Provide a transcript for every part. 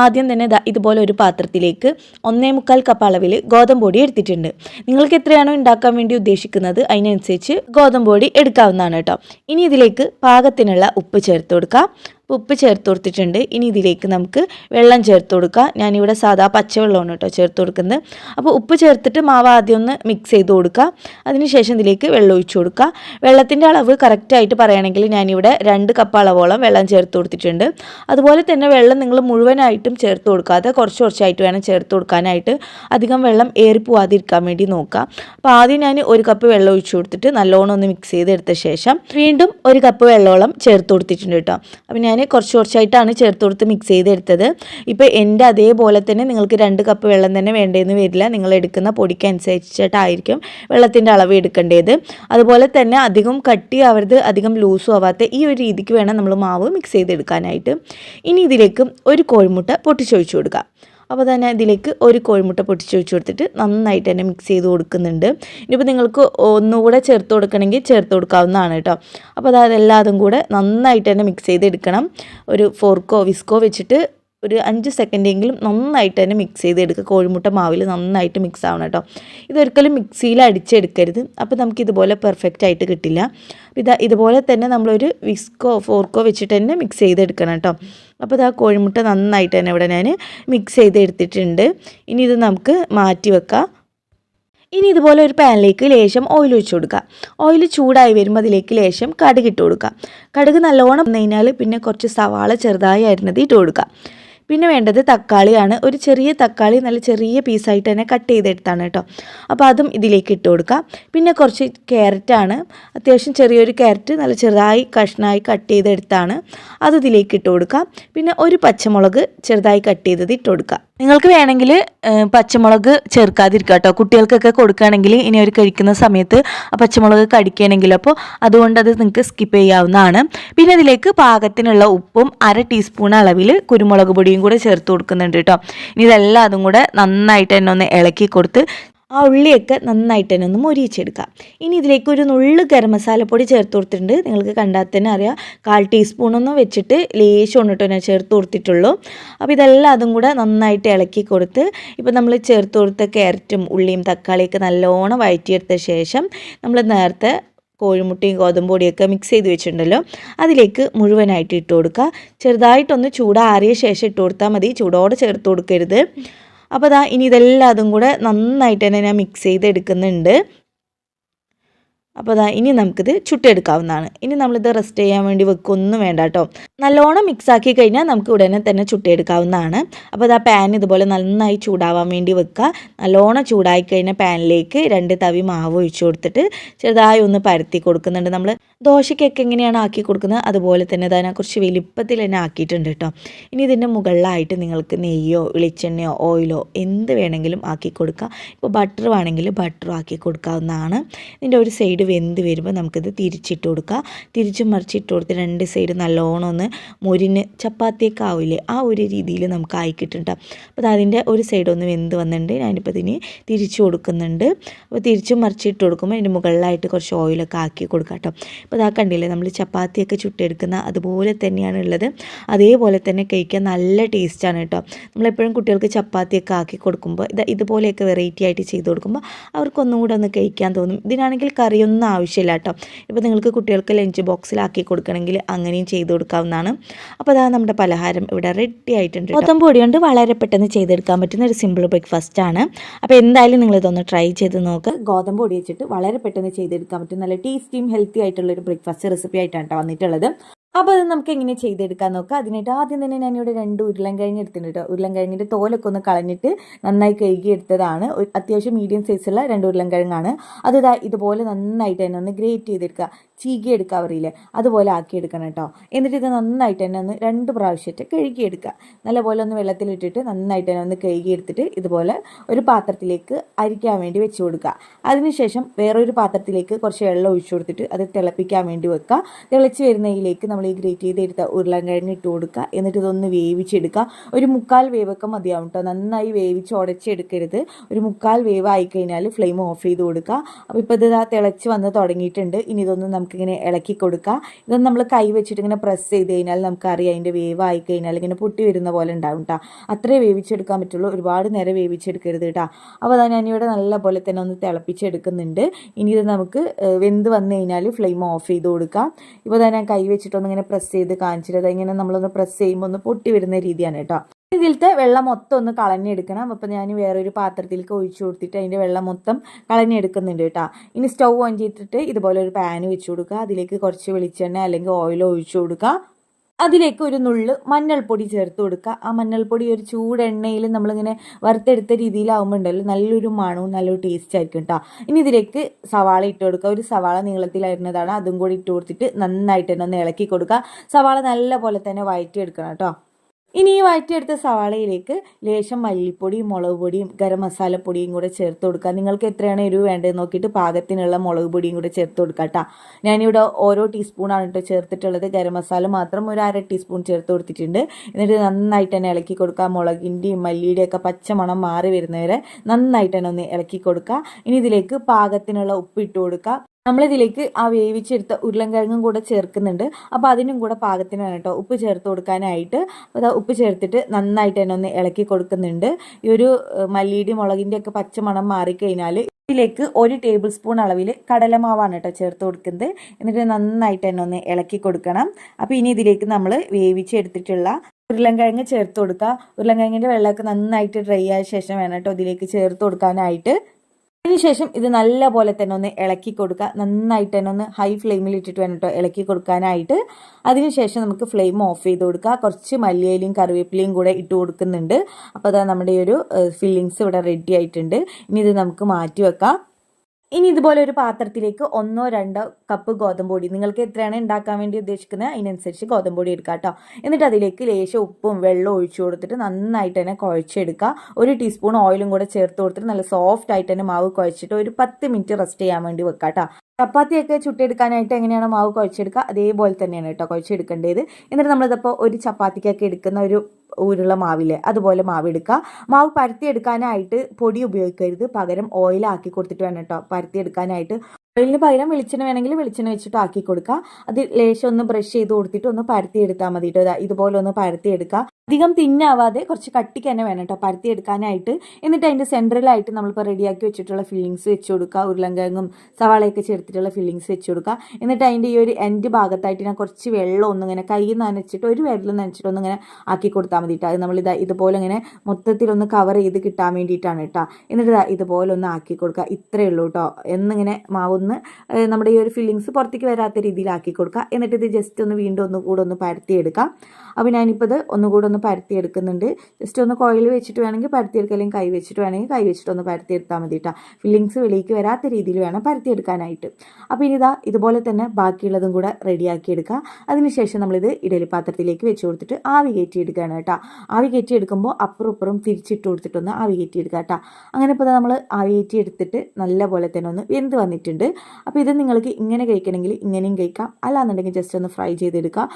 ആദ്യം തന്നെ ഇതുപോലെ ഒരു പാത്രത്തിലേക്ക് ഒന്നേ മുക്കാൽ കപ്പ് അളവിൽ ഗോതമ്പ് പൊടി എടുത്തിട്ടുണ്ട്. നിങ്ങൾക്ക് എത്രയാണോ ഉണ്ടാക്കാൻ വേണ്ടി ഉദ്ദേശിക്കുന്നത് അതിനനുസരിച്ച് ഗോതമ്പ് പൊടി എടുക്കാവുന്നതാണ് കേട്ടോ. ഇനി ഇതിലേക്ക് പാകത്തിനുള്ള ഉപ്പ് ചേർത്ത് കൊടുക്കാം. ഉപ്പ് ചേർത്ത് കൊടുത്തിട്ടുണ്ട്. ഇനി ഇതിലേക്ക് നമുക്ക് വെള്ളം ചേർത്ത് കൊടുക്കുക ഞാനിവിടെ സാധാ പച്ചവെള്ളമാണ് കേട്ടോ ചേർത്ത് കൊടുക്കുന്നത്. അപ്പോൾ ഉപ്പ് ചേർത്തിട്ട് മാവ് ആദ്യം ഒന്ന് മിക്സ് ചെയ്ത് കൊടുക്കുക അതിനുശേഷം ഇതിലേക്ക് വെള്ളം ഒഴിച്ചു കൊടുക്കുക വെള്ളത്തിന്റെ അളവ് കറക്റ്റായിട്ട് പറയുകയാണെങ്കിൽ ഞാനിവിടെ രണ്ട് കപ്പ് അളവോളം വെള്ളം ചേർത്ത് കൊടുത്തിട്ടുണ്ട്. അതുപോലെ തന്നെ വെള്ളം നിങ്ങൾ മുഴുവനായിട്ടും ചേർത്ത് കൊടുക്കാതെ കുറച്ച് കുറച്ചായിട്ട് വേണം ചേർത്ത് കൊടുക്കാനായിട്ട് അധികം വെള്ളം ഏറിപ്പോവാതിരിക്കാൻ വേണ്ടി നോക്കുക അപ്പോൾ ആദ്യം ഞാൻ ഒരു കപ്പ് വെള്ളം ഒഴിച്ചു കൊടുത്തിട്ട് നല്ലോണം ഒന്ന് മിക്സ് ചെയ്തെടുത്ത ശേഷം വീണ്ടും ഒരു കപ്പ് വെള്ളോളം ചേർത്ത് കൊടുത്തിട്ടുണ്ട് കേട്ടോ. അപ്പോൾ ഞാൻ കുറച്ച് കുറച്ചായിട്ടാണ് ചേർത്ത് കൊടുത്ത് മിക്സ് ചെയ്തെടുത്തത്. ഇപ്പോൾ എന്റെ അതേപോലെ തന്നെ നിങ്ങൾക്ക് രണ്ട് കപ്പ് വെള്ളം തന്നെ വേണ്ടതെന്ന് വരില്ല. നിങ്ങൾ എടുക്കുന്ന പൊടിക്ക് അനുസരിച്ചിട്ടായിരിക്കും വെള്ളത്തിന്റെ അളവ് എടുക്കേണ്ടത്. അതുപോലെ തന്നെ അധികം കട്ടിയാവരുത് അധികം ലൂസും ആവാത്ത ഈ ഒരു രീതിക്ക് വേണം നമ്മൾ മാവ് മിക്സ് ചെയ്തെടുക്കാനായിട്ട്. ഇനി ഇതിലേക്ക് ഒരു കോഴിമുട്ട പൊട്ടിച്ചൊഴിച്ചു കൊടുക്കുക അപ്പോൾ തന്നെ ഇതിലേക്ക് ഒരു കോഴിമുട്ട പൊട്ടിച്ച് വെച്ച് കൊടുത്തിട്ട് നന്നായിട്ട് തന്നെ മിക്സ് ചെയ്ത് കൊടുക്കുന്നുണ്ട്. ഇനിയിപ്പോൾ നിങ്ങൾക്ക് ഒന്നുകൂടെ ചേർത്ത് കൊടുക്കണമെങ്കിൽ ചേർത്ത് കൊടുക്കാവുന്നതാണ് കേട്ടോ. അപ്പോൾ അതായത് എല്ലാതും കൂടെ നന്നായിട്ട് തന്നെ മിക്സ് ചെയ്തെടുക്കണം. ഒരു ഫോർക്കോ വിസ്കോ വെച്ചിട്ട് ഒരു അഞ്ച് സെക്കൻഡെങ്കിലും നന്നായിട്ട് തന്നെ മിക്സ് ചെയ്തെടുക്കുക. കോഴിമുട്ട മാവിൽ നന്നായിട്ട് മിക്സ് ആവണം കേട്ടോ. ഇതൊരിക്കലും മിക്സിയിൽ അടിച്ചെടുക്കരുത്. അപ്പോൾ നമുക്ക് ഇതുപോലെ പെർഫെക്റ്റ് ആയിട്ട് കിട്ടില്ല. ഇതാ ഇതുപോലെ തന്നെ നമ്മളൊരു വിസ്കോ ഫോർക്കോ വെച്ചിട്ട് തന്നെ മിക്സ് ചെയ്തെടുക്കണം കേട്ടോ. അപ്പോൾ ഇതാ കോഴിമുട്ട നന്നായിട്ട് തന്നെ ഇവിടെ ഞാൻ മിക്സ് ചെയ്തെടുത്തിട്ടുണ്ട്. ഇനി ഇത് നമുക്ക് മാറ്റി വെക്കാം. ഇനി ഇതുപോലെ ഒരു പാനിലേക്ക് ലേശം ഓയിൽ ഒഴിച്ചു കൊടുക്കുക. ഓയിൽ ചൂടായി വരുമ്പോൾ അതിലേക്ക് ലേശം കടുക് ഇട്ട് കൊടുക്കുക. കടുക് നല്ലോണം കഴിഞ്ഞാൽ പിന്നെ കുറച്ച് സവാള ചെറുതായി അരിഞ്ഞത് ഇട്ട് കൊടുക്കുക. പിന്നെ വേണ്ടത് തക്കാളിയാണ്. ഒരു ചെറിയ തക്കാളി നല്ല ചെറിയ പീസായിട്ട് തന്നെ കട്ട് ചെയ്തെടുത്താണ് കേട്ടോ അപ്പോൾ അതും ഇതിലേക്ക് ഇട്ട് കൊടുക്കാം. പിന്നെ കുറച്ച് ക്യാരറ്റാണ് അത്യാവശ്യം ചെറിയൊരു ക്യാരറ്റ് നല്ല ചെറുതായി കഷ്ണമായി കട്ട് ചെയ്തെടുത്താണ്. അത് ഇതിലേക്ക് ഇട്ട് കൊടുക്കാം. പിന്നെ ഒരു പച്ചമുളക് ചെറുതായി കട്ട് ചെയ്തത് ഇട്ട് കൊടുക്കുക നിങ്ങൾക്ക് വേണമെങ്കിൽ പച്ചമുളക് ചേർക്കാതിരിക്കുക കേട്ടോ. കുട്ടികൾക്കൊക്കെ കൊടുക്കുകയാണെങ്കിൽ ഇനി അവർ കഴിക്കുന്ന സമയത്ത് ആ പച്ചമുളക് കടിക്കുകയാണെങ്കിൽ അപ്പോൾ അതുകൊണ്ട് അത് നിങ്ങൾക്ക് സ്കിപ്പ് ചെയ്യാവുന്നതാണ്. പിന്നെ ഇതിലേക്ക് പാകത്തിനുള്ള ഉപ്പും അര ടീസ്പൂൺ അളവിൽ കുരുമുളക് പൊടിയും കൂടെ ചേർത്ത് കൊടുക്കുന്നുണ്ട് കേട്ടോ. ഇനി ഇതെല്ലാം അതും കൂടെ നന്നായിട്ട് തന്നെ ഒന്ന് ഇളക്കി കൊടുത്ത് ആ ഉള്ളിയൊക്കെ നന്നായിട്ട് തന്നെ ഒന്ന് മൊരിയിച്ചെടുക്കുക ഇനി ഇതിലേക്ക് ഒരു നുള്ളു ഗരം മസാലപ്പൊടി ചേർത്ത് കൊടുത്തിട്ടുണ്ട്. നിങ്ങൾക്ക് കണ്ടാൽ തന്നെ അറിയാം. കാൽ ടീസ്പൂണൊന്നും വെച്ചിട്ട് ലേശം ഒന്നിട്ട് ഞാൻ ചേർത്ത് കൊടുത്തിട്ടുള്ളൂ. അപ്പോൾ ഇതെല്ലാം അതും കൂടെ നന്നായിട്ട് ഇളക്കി കൊടുത്ത് ഇപ്പോൾ നമ്മൾ ചേർത്ത് കൊടുത്ത ക്യാരറ്റും ഉള്ളിയും തക്കാളിയൊക്കെ നല്ലോണം വഴറ്റിയെടുത്ത ശേഷം നമ്മൾ നേരത്തെ കോഴിമുട്ടയും ഗോതമ്പൊടിയൊക്കെ മിക്സ് ചെയ്ത് വെച്ചിട്ടുണ്ടല്ലോ. അതിലേക്ക് മുഴുവനായിട്ട് ഇട്ട് കൊടുക്കുക. ചെറുതായിട്ടൊന്ന് ചൂടാറിയ ശേഷം ഇട്ട് കൊടുത്താൽ മതി. ചൂടോടെ ചേർത്ത് കൊടുക്കരുത്. അപ്പോൾ ദാ ഇനി ഇതെല്ലാം അതും കൂടെ നന്നായിട്ട് തന്നെ ഞാൻ മിക്സ് ചെയ്ത് ചെയ്തെടുക്കുന്നുണ്ട്. അപ്പോൾ അതാ ഇനി നമുക്കിത് ചുട്ടെടുക്കാവുന്നതാണ്. ഇനി നമ്മളിത് റെസ്റ്റ് ചെയ്യാൻ വേണ്ടി വെക്കൊന്നും വേണ്ട കേട്ടോ. നല്ലോണം മിക്സ് ആക്കി കഴിഞ്ഞാൽ നമുക്ക് ഉടനെ തന്നെ ചുട്ടെടുക്കാവുന്നതാണ്. അപ്പോൾ അതാ പാൻ ഇതുപോലെ നന്നായി ചൂടാവാൻ വേണ്ടി വെക്കുക. നല്ലോണം ചൂടായി കഴിഞ്ഞാൽ പാനിലേക്ക് രണ്ട് തവി മാവ് ഒഴിച്ചു കൊടുത്തിട്ട് ചെറുതായി ഒന്ന് പരത്തി കൊടുക്കുന്നുണ്ട് നമ്മൾ ദോശയ്ക്കൊക്കെ എങ്ങനെയാണ് ആക്കി കൊടുക്കുന്നത്? അതുപോലെ തന്നെ അതിനെ കുറച്ച് വലിപ്പത്തിൽ തന്നെ ആക്കിയിട്ടുണ്ട് കേട്ടോ. ഇനി ഇതിന്റെ മുകളിലായിട്ട് നിങ്ങൾക്ക് നെയ്യോ വെളിച്ചെണ്ണയോ ഓയിലോ എന്ത് വേണമെങ്കിലും ആക്കി കൊടുക്കുക ഇപ്പോൾ ബട്ടർ വേണമെങ്കിൽ ബട്ടറും ആക്കി കൊടുക്കാവുന്നതാണ്. ഇതിന്റെ ഒരു സൈഡ് വെന്ത് വരുമ്പോൾ നമുക്കിത് തിരിച്ചിട്ട് കൊടുക്കുക തിരിച്ചും മറിച്ചിട്ട് കൊടുത്ത് രണ്ട് സൈഡ് നല്ലോണം ഒന്ന് മുരിന് ചപ്പാത്തിയൊക്കെ ആവില്ലേ ആ ഒരു രീതിയിൽ നമുക്ക് ആയി കിട്ടും അപ്പോൾ അതിന്റെ ഒരു സൈഡ് ഒന്ന് വെന്ത് വന്നിട്ടുണ്ട്. ഞാനിപ്പോൾ ഇതിന് തിരിച്ചു കൊടുക്കുന്നുണ്ട്. അപ്പോൾ തിരിച്ചും മറിച്ചിട്ട് കൊടുക്കുമ്പോൾ അതിന്റെ മുകളിലായിട്ട് കുറച്ച് ഓയിലൊക്കെ ആക്കി കൊടുക്കാം കേട്ടോ അപ്പോൾ ഇതാ കണ്ടില്ലേ നമ്മൾ ചപ്പാത്തിയൊക്കെ ചുട്ടെടുക്കുന്ന അതുപോലെ തന്നെയാണ് ഉള്ളത്. അതേപോലെ തന്നെ കഴിക്കാൻ നല്ല ടേസ്റ്റാണ് കേട്ടോ നമ്മളെപ്പോഴും കുട്ടികൾക്ക് ചപ്പാത്തിയൊക്കെ ആക്കി കൊടുക്കുമ്പോൾ ഇത് ഇതുപോലെയൊക്കെ വെറൈറ്റി ആയിട്ട് ചെയ്ത് കൊടുക്കുമ്പോൾ അവർക്കൊന്നും കൂടെ ഒന്ന് കഴിക്കാൻ തോന്നും. ഇതിനാണെങ്കിൽ കറിയൊന്നും ആവശ്യമില്ല കേട്ടോ. ഇപ്പോൾ നിങ്ങൾക്ക് കുട്ടികൾക്ക് ലഞ്ച് ബോക്സിലാക്കി കൊടുക്കണമെങ്കിൽ അങ്ങനെയും ചെയ്ത് കൊടുക്കാവുന്നതാണ്. അപ്പോൾ അതാണ് നമ്മുടെ പലഹാരം ഇവിടെ റെഡി ആയിട്ടുണ്ട് മൊത്തം പൊടി കൊണ്ട് വളരെ പെട്ടെന്ന് ചെയ്തെടുക്കാൻ പറ്റുന്ന ഒരു സിമ്പിൾ ബ്രേക്ക്ഫാസ്റ്റ് ആണ്. അപ്പോൾ എന്തായാലും നിങ്ങൾ ഇതൊന്ന് ട്രൈ ചെയ്ത് നോക്കുക ഗോതമ്പ് പൊടി വെച്ചിട്ട് വളരെ പെട്ടെന്ന് ചെയ്തെടുക്കാൻ പറ്റും. നല്ല ടേസ്റ്റിയും ഹെൽത്തി ആയിട്ടുള്ള ഒരു ബ്രേക്ക്ഫാസ്റ്റ് റെസിപ്പി ആയിട്ടാണ് വന്നിട്ടുള്ളത്. അപ്പോൾ അത് നമുക്ക് എങ്ങനെ ചെയ്തെടുക്കാൻ നോക്കാം? അതിനായിട്ട് ആദ്യം തന്നെ ഞാൻ ഞാനിവിടെ രണ്ട് ഉരുളൻ കഴിഞ്ഞ് എടുത്തിട്ടുണ്ട് ഉരുളൻ കഴിഞ്ഞിട്ട് തോലൊക്കെ ഒന്ന് കളഞ്ഞിട്ട് നന്നായി കഴുകി എടുത്തതാണ്. അത്യാവശ്യം മീഡിയം സൈസുള്ള രണ്ട് ഉരുളൻ കിഴങ്ങാണ് അത് ഇതുപോലെ നന്നായിട്ട് തന്നെ ഒന്ന് ഗ്രേറ്റ് ചെയ്തെടുക്കുക. ചീകി എടുക്കുക അവരിൽ അതുപോലെ ആക്കിയെടുക്കണം കേട്ടോ. എന്നിട്ട് ഇത് നന്നായിട്ട് തന്നെ ഒന്ന് രണ്ട് പ്രാവശ്യമായിട്ട് കഴുകിയെടുക്കുക നല്ലപോലെ ഒന്ന് വെള്ളത്തിലിട്ടിട്ട് നന്നായിട്ട് തന്നെ ഒന്ന് കഴുകിയെടുത്തിട്ട് ഇതുപോലെ ഒരു പാത്രത്തിലേക്ക് അരിക്കാൻ വേണ്ടി വെച്ച് കൊടുക്കുക. അതിനുശേഷം വേറൊരു പാത്രത്തിലേക്ക് കുറച്ച് വെള്ളം ഒഴിച്ചു കൊടുത്തിട്ട് അത് തിളപ്പിക്കാൻ വേണ്ടി വെക്കുക. തിളച്ച് വരുന്നതിലേക്ക് നമ്മൾ ഈ ഗ്രേറ്റ് ചെയ്തെടുത്ത ഉരുളൻകിഴങ്ങ് ഇട്ട് കൊടുക്കുക. എന്നിട്ട് ഇതൊന്ന് വേവിച്ചെടുക്കുക. ഒരു മുക്കാൽ വേവൊക്കെ മതിയാവും കേട്ടോ നന്നായി വേവിച്ച് ഉടച്ചെടുക്കരുത് ഒരു മുക്കാൽ വേവ് ആയി കഴിഞ്ഞാൽ ഫ്ലെയിം ഓഫ് ചെയ്ത് കൊടുക്കുക. അപ്പോൾ ഇപ്പോൾ ഇത് തിളച്ച് വന്ന് തുടങ്ങിയിട്ടുണ്ട്. ഇനി ഇതൊന്ന് നമുക്കിങ്ങനെ ഇളക്കി കൊടുക്കുക. ഇതൊന്ന് നമ്മൾ കൈ വെച്ചിട്ട് ഇങ്ങനെ പ്രസ് ചെയ്ത് കഴിഞ്ഞാൽ നമുക്കറിയാം അതിന്റെ വേവ് ആയി കഴിഞ്ഞാൽ ഇങ്ങനെ പൊട്ടി വരുന്ന പോലെ ഉണ്ടാവും കേട്ടോ അത്രേ വേവിച്ചെടുക്കാൻ പറ്റുള്ളൂ. ഒരുപാട് നേരം വേവിച്ചെടുക്കരുത് കേട്ടോ അപ്പോൾ അതാ ഞാനിവിടെ നല്ല പോലെ തന്നെ ഒന്ന് തിളപ്പിച്ചെടുക്കുന്നുണ്ട്. ഇനി ഇത് നമുക്ക് വെന്ത് വന്നു കഴിഞ്ഞാൽ ഫ്ലെയിം ഓഫ് ചെയ്ത് കൊടുക്കാം ഇപ്പോൾ ഞാൻ കൈ വെച്ചിട്ടൊന്ന് ഇങ്ങനെ പ്രസ് ചെയ്ത് കാണിച്ചിട്ട് ഇങ്ങനെ നമ്മളൊന്ന് പ്രസ് ചെയ്യുമ്പോൾ ഒന്ന് പൊട്ടി വരുന്ന രീതിയാണ് കേട്ടോ. ഇതിലത്തെ വെള്ളം മൊത്തം ഒന്ന് കളഞ്ഞെടുക്കണം. അപ്പം ഞാൻ വേറൊരു പാത്രത്തിലേക്ക് ഒഴിച്ചു കൊടുത്തിട്ട് അതിന്റെ വെള്ളം മൊത്തം കളഞ്ഞെടുക്കുന്നുണ്ട് കേട്ടോ. ഇനി സ്റ്റൗ ഓൺ ചെയ്തിട്ട് ഇതുപോലെ ഒരു പാൻ വെച്ച് കൊടുക്കുക. അതിലേക്ക് കുറച്ച് വെളിച്ചെണ്ണ അല്ലെങ്കിൽ ഓയിൽ ഒഴിച്ചു കൊടുക്കുക. അതിലേക്ക് ഒരു നുള്ള് മഞ്ഞൾപ്പൊടി ചേർത്ത് കൊടുക്കുക. ആ മഞ്ഞൾപ്പൊടി ഒരു ചൂടെണ്ണയിൽ നമ്മളിങ്ങനെ വറുത്തെടുത്ത രീതിയിലാവുമ്പോൾ ഉണ്ടല്ലോ നല്ലൊരു മണവും നല്ലൊരു ടേസ്റ്റ് ആയിരിക്കും കേട്ടോ ഇനി ഇതിലേക്ക് സവാള ഇട്ട് കൊടുക്കുക. ഒരു സവാള നീളത്തിലായിരുന്നതാണ് അതും കൂടി ഇട്ട് കൊടുത്തിട്ട് നന്നായിട്ട് തന്നെ ഒന്ന് ഇളക്കി കൊടുക്കുക. സവാള നല്ല പോലെ തന്നെ വഴറ്റിയെടുക്കണം കേട്ടോ ഇനി ഈ വഴറ്റിയെടുത്ത സവാളയിലേക്ക് ലേശം മല്ലിപ്പൊടിയും മുളക് പൊടിയും ഗരം മസാലപ്പൊടിയും കൂടെ ചേർത്ത് കൊടുക്കുക. നിങ്ങൾക്ക് എത്രയാണ് എരിവ് വേണ്ടത് നോക്കിയിട്ട് പാകത്തിനുള്ള മുളക് പൊടിയും കൂടെ ചേർത്ത് കൊടുക്കുക കേട്ടോ ഞാനിവിടെ ഓരോ ടീസ്പൂണാണ് കേട്ടോ ചേർത്തിട്ടുള്ളത്. ഗരം മസാല മാത്രം ഒരു അര ടീസ്പൂൺ ചേർത്ത് കൊടുത്തിട്ടുണ്ട്. എന്നിട്ട് നന്നായിട്ട് തന്നെ ഇളക്കി കൊടുക്കുക. മുളകിന്റെയും മല്ലിയുടെയും ഒക്കെ പച്ചമണം മാറി വരുന്നവരെ നന്നായിട്ട് തന്നെ ഒന്ന് ഇളക്കി കൊടുക്കുക. ഇനി ഇതിലേക്ക് പാകത്തിനുള്ള ഉപ്പ് ഇട്ട് കൊടുക്കുക. നമ്മളിതിലേക്ക് ആ വേവിച്ചെടുത്ത ഉരുളൻകിഴങ്ങും കൂടെ ചേർക്കുന്നുണ്ട്. അപ്പോൾ അതിനും കൂടെ പാകത്തിന് വേണം കേട്ടോ ഉപ്പ് ചേർത്ത് കൊടുക്കാനായിട്ട്. അപ്പോൾ ഉപ്പ് ചേർത്തിട്ട് നന്നായിട്ട് തന്നെ ഒന്ന് ഇളക്കി കൊടുക്കുന്നുണ്ട്. ഈ ഒരു മല്ലിയുടെ മുളകിന്റെ ഒക്കെ പച്ചമണം മാറിക്കഴിഞ്ഞാൽ ഇതിലേക്ക് ഒരു ടേബിൾ സ്പൂൺ അളവിൽ കടലമാവാണ് കേട്ടോ ചേർത്ത് കൊടുക്കുന്നത്. എന്നിട്ട് നന്നായിട്ട് തന്നെ ഒന്ന് ഇളക്കി കൊടുക്കണം. അപ്പോൾ ഇനി ഇതിലേക്ക് നമ്മൾ വേവിച്ചെടുത്തിട്ടുള്ള ഉരുളൻകിഴങ്ങ് ചേർത്ത് കൊടുക്കുക. ഉരുളൻകിഴങ്ങിന്റെ വെള്ളമൊക്കെ നന്നായിട്ട് ഡ്രൈ ആയ ശേഷം വേണം കേട്ടോ ഇതിലേക്ക് ചേർത്ത് കൊടുക്കാനായിട്ട്. അതിനുശേഷം ഇത് നല്ലപോലെ തന്നെ ഒന്ന് ഇളക്കി കൊടുക്കുക. നന്നായിട്ട് തന്നെ ഒന്ന് ഹൈ ഫ്ലെയിമിൽ ഇട്ടിട്ട് വേണം കേട്ടോ ഇളക്കി കൊടുക്കാനായിട്ട്. അതിനുശേഷം നമുക്ക് ഫ്ലെയിം ഓഫ് ചെയ്ത് കൊടുക്കുക. കുറച്ച് മല്ലിയിലയും കറിവേപ്പിലയും കൂടെ ഇട്ട് കൊടുക്കുന്നുണ്ട്. അപ്പോൾ അതാ നമ്മുടെ ഈ ഒരു ഫില്ലിങ്സ് ഇവിടെ റെഡി ആയിട്ടുണ്ട്. ഇനി ഇത് നമുക്ക് മാറ്റി വെക്കാം. ഇനി ഇതുപോലെ ഒരു പാത്രത്തിലേക്ക് ഒന്നോ രണ്ടോ കപ്പ് ഗോതമ്പ് പൊടി നിങ്ങൾക്ക് എത്രയാണ് ഉണ്ടാക്കാൻ വേണ്ടി ഉദ്ദേശിക്കുന്നത്? അതിനനുസരിച്ച് ഗോതമ്പ് പൊടി എടുക്കുക കേട്ടോ. എന്നിട്ട് അതിലേക്ക് ലേശം ഉപ്പും വെള്ളവും ഒഴിച്ചു കൊടുത്തിട്ട് നന്നായിട്ട് തന്നെ കുഴച്ചെടുക്കുക. ഒരു ടീസ്പൂൺ ഓയിലും കൂടെ ചേർത്ത് കൊടുത്തിട്ട് നല്ല സോഫ്റ്റ് ആയിട്ട് തന്നെ മാവ് കുഴച്ചിട്ട് ഒരു പത്ത് മിനിറ്റ് റെസ്റ്റ് ചെയ്യാൻ വേണ്ടി വെക്കുക കേട്ടോ. ചപ്പാത്തിയൊക്കെ ചുട്ടെടുക്കാനായിട്ട് എങ്ങനെയാണ് മാവ് കുഴച്ചെടുക്കുക അതേപോലെ തന്നെയാണ് കേട്ടോ കുഴച്ചെടുക്കേണ്ടത്. എന്നിട്ട് നമ്മളിതപ്പോൾ ഒരു ചപ്പാത്തിക്കൊക്കെ എടുക്കുന്ന ഒരു ഊരുള്ള മാവില്ലേ അതുപോലെ മാവ് എടുക്കുക. മാവ് പരത്തിയെടുക്കാനായിട്ട് പൊടി ഉപയോഗിക്കരുത്. പകരം ഓയിലാക്കി കൊടുത്തിട്ട് വേണം കേട്ടോ പരത്തിയെടുക്കാനായിട്ട്. ഓയിലിന് പകരം വെളിച്ചെണ്ണ വേണമെങ്കിൽ വെളിച്ചെണ്ണ വെച്ചിട്ട് ആക്കി കൊടുക്കുക. അത് ലേശം ഒന്ന് ബ്രഷ് ചെയ്ത് കൊടുത്തിട്ട് ഒന്ന് പരത്തിയെടുത്താൽ മതി കേട്ടോ. ഇതുപോലെ ഒന്ന് പരത്തിയെടുക്കുക. അധികം തിന്നാവാതെ കുറച്ച് കട്ടിക്ക് തന്നെ വേണം കേട്ടോ പരത്തി എടുക്കാനായിട്ട്. എന്നിട്ട് അതിന്റെ സെൻട്രലായിട്ട് നമ്മളിപ്പോൾ റെഡിയാക്കി വെച്ചിട്ടുള്ള ഫില്ലിങ്സ് വെച്ച് കൊടുക്കുക ഉരുളൻകിഴങ്ങും സവാളയൊക്കെ ചേർത്തിട്ടുള്ള ഫില്ലിങ്സ് വെച്ച് കൊടുക്കുക എന്നിട്ട് അതിന്റെ ഈ ഒരു എൻഡ് ഭാഗത്തായിട്ട് ഞാൻ കുറച്ച് വെള്ളം ഒന്നിങ്ങനെ കൈ നനച്ചിട്ട് ഒരു വിരൽ നനച്ചിട്ട് ഒന്നിങ്ങനെ ആക്കി കൊടുത്താൽ മതി കേട്ടോ അത് നമ്മളിതാ ഇതുപോലെ ഇങ്ങനെ മൊത്തത്തിലൊന്ന് കവർ ചെയ്ത് കിട്ടാൻ വേണ്ടിയിട്ടാണ് കേട്ടോ എന്നിട്ട് ഇതുപോലെ ഒന്ന് ആക്കി കൊടുക്കുക ഇത്രയേ ഉള്ളൂ കേട്ടോ എന്നിങ്ങനെ മാവൊന്ന് നമ്മുടെ ഈ ഒരു ഫില്ലിങ്സ് പുറത്തേക്ക് വരാത്ത രീതിയിൽ ആക്കി കൊടുക്കുക എന്നിട്ട് ഇത് ജസ്റ്റ് ഒന്ന് വീണ്ടും ഒന്ന് കൂടെ ഒന്ന് പരത്തിയെടുക്കാം അപ്പോൾ ഞാനിപ്പോൾ ഇത് ഒന്നുകൂടെ ഒന്ന് പരത്തിയെടുക്കുന്നുണ്ട്. ജസ്റ്റ് ഒന്ന് കോയിൽ വെച്ചിട്ട് വേണമെങ്കിൽ പരത്തിയെടുക്കുക അല്ലെങ്കിൽ കൈ വെച്ചിട്ട് വേണമെങ്കിൽ കൈ വെച്ചിട്ട് ഒന്ന് പരത്തിയെടുത്താൽ മതി കേട്ടോ ഫില്ലിങ്സ് വെളിയിലേക്ക് വരാത്ത രീതിയിൽ വേണം പരത്തിയെടുക്കാനായിട്ട്. അപ്പോൾ ഇനി ഇതാ ഇതുപോലെ തന്നെ ബാക്കിയുള്ളതും കൂടെ റെഡിയാക്കി എടുക്കുക അതിനുശേഷം നമ്മളിത് ഇഡലി പാത്രത്തിലേക്ക് വെച്ച് കൊടുത്തിട്ട് ആവി കയറ്റി എടുക്കുകയാണ് കേട്ടോ ആവി കയറ്റി എടുക്കുമ്പോൾ അപ്പുറം ഇപ്പുറം തിരിച്ചിട്ട് കൊടുത്തിട്ടൊന്ന് ആവി കയറ്റി എടുക്കുക കേട്ടോ അങ്ങനെ ഇപ്പോൾ നമ്മൾ ആവി കയറ്റി എടുത്തിട്ട് നല്ല പോലെ തന്നെ ഒന്ന് വെന്ത് വന്നിട്ടുണ്ട്. അപ്പോൾ ഇത് നിങ്ങൾക്ക് ഇങ്ങനെ കഴിക്കണമെങ്കിൽ ഇങ്ങനെയും കഴിക്കാം. അല്ലാന്നുണ്ടെങ്കിൽ ജസ്റ്റ് ഒന്ന് ഫ്രൈ ചെയ്തെടുക്കുക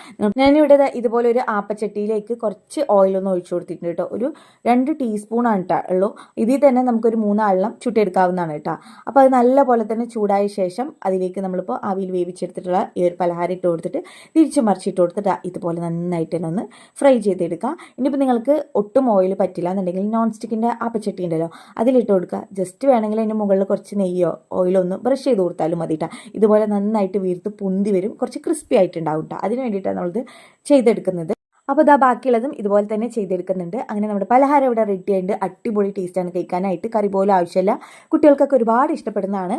ഞാനിവിടെ ഇതുപോലെ ഒരു ആപ്പച്ചട്ടിയിലേക്ക് കുറച്ച് ഓയിലൊന്ന് ഒഴിച്ചു കൊടുത്തിട്ടുണ്ട് കേട്ടോ. ഒരു രണ്ട് ടീസ്പൂണാണ് കേട്ടോ ഉള്ളൂ. ഇതിൽ തന്നെ നമുക്കൊരു മൂന്നാളെണ്ണം ചുട്ടെടുക്കാവുന്നതാണ് കേട്ടോ അപ്പോൾ അത് നല്ല പോലെ തന്നെ ചൂടായ ശേഷം അതിലേക്ക് നമ്മളിപ്പോൾ ആവിയിൽ വേവിച്ചെടുത്തിട്ടുള്ള ഈ ഒരു പലഹാരം ഇട്ട് കൊടുത്തിട്ട് തിരിച്ച് മറിച്ചിട്ട് കൊടുത്തിട്ട് ഇതുപോലെ നന്നായിട്ട് തന്നെ ഒന്ന് ഫ്രൈ ചെയ്തെടുക്കുക ഇനിയിപ്പോൾ നിങ്ങൾക്ക് ഒട്ടും ഓയിൽ പറ്റില്ല എന്നുണ്ടെങ്കിൽ നോൺ സ്റ്റിക്കിന്റെ ആപ്പച്ചട്ടി ഉണ്ടല്ലോ അതിലിട്ട് കൊടുക്കുക. ജസ്റ്റ് വേണമെങ്കിൽ അതിന്റെ മുകളിൽ കുറച്ച് നെയ്യോ ഓയിലോ ഒന്ന് ബ്രഷ് ചെയ്ത് കൊടുത്താലും മതി ഇതുപോലെ നന്നായിട്ട് വീർത്ത് പൊന്തി വരും. കുറച്ച് ക്രിസ്പി ആയിട്ടുണ്ടാവും കേട്ടോ അതിന് വേണ്ടിയിട്ടാണ് നമ്മളിത് ചെയ്തെടുക്കുന്നത്. അപ്പോൾ ഇതാ ബാക്കിയുള്ളതും ഇതുപോലെ തന്നെ ചെയ്തെടുക്കുന്നുണ്ട്. അങ്ങനെ നമ്മുടെ പലഹാരം ഇവിടെ റെഡി ആയിട്ട് അടിപൊളി ടേസ്റ്റാണ് കഴിക്കാനായിട്ട്. കറി പോലും ആവശ്യമില്ല. കുട്ടികൾക്കൊക്കെ ഒരുപാട് ഇഷ്ടപ്പെടുന്നതാണ്.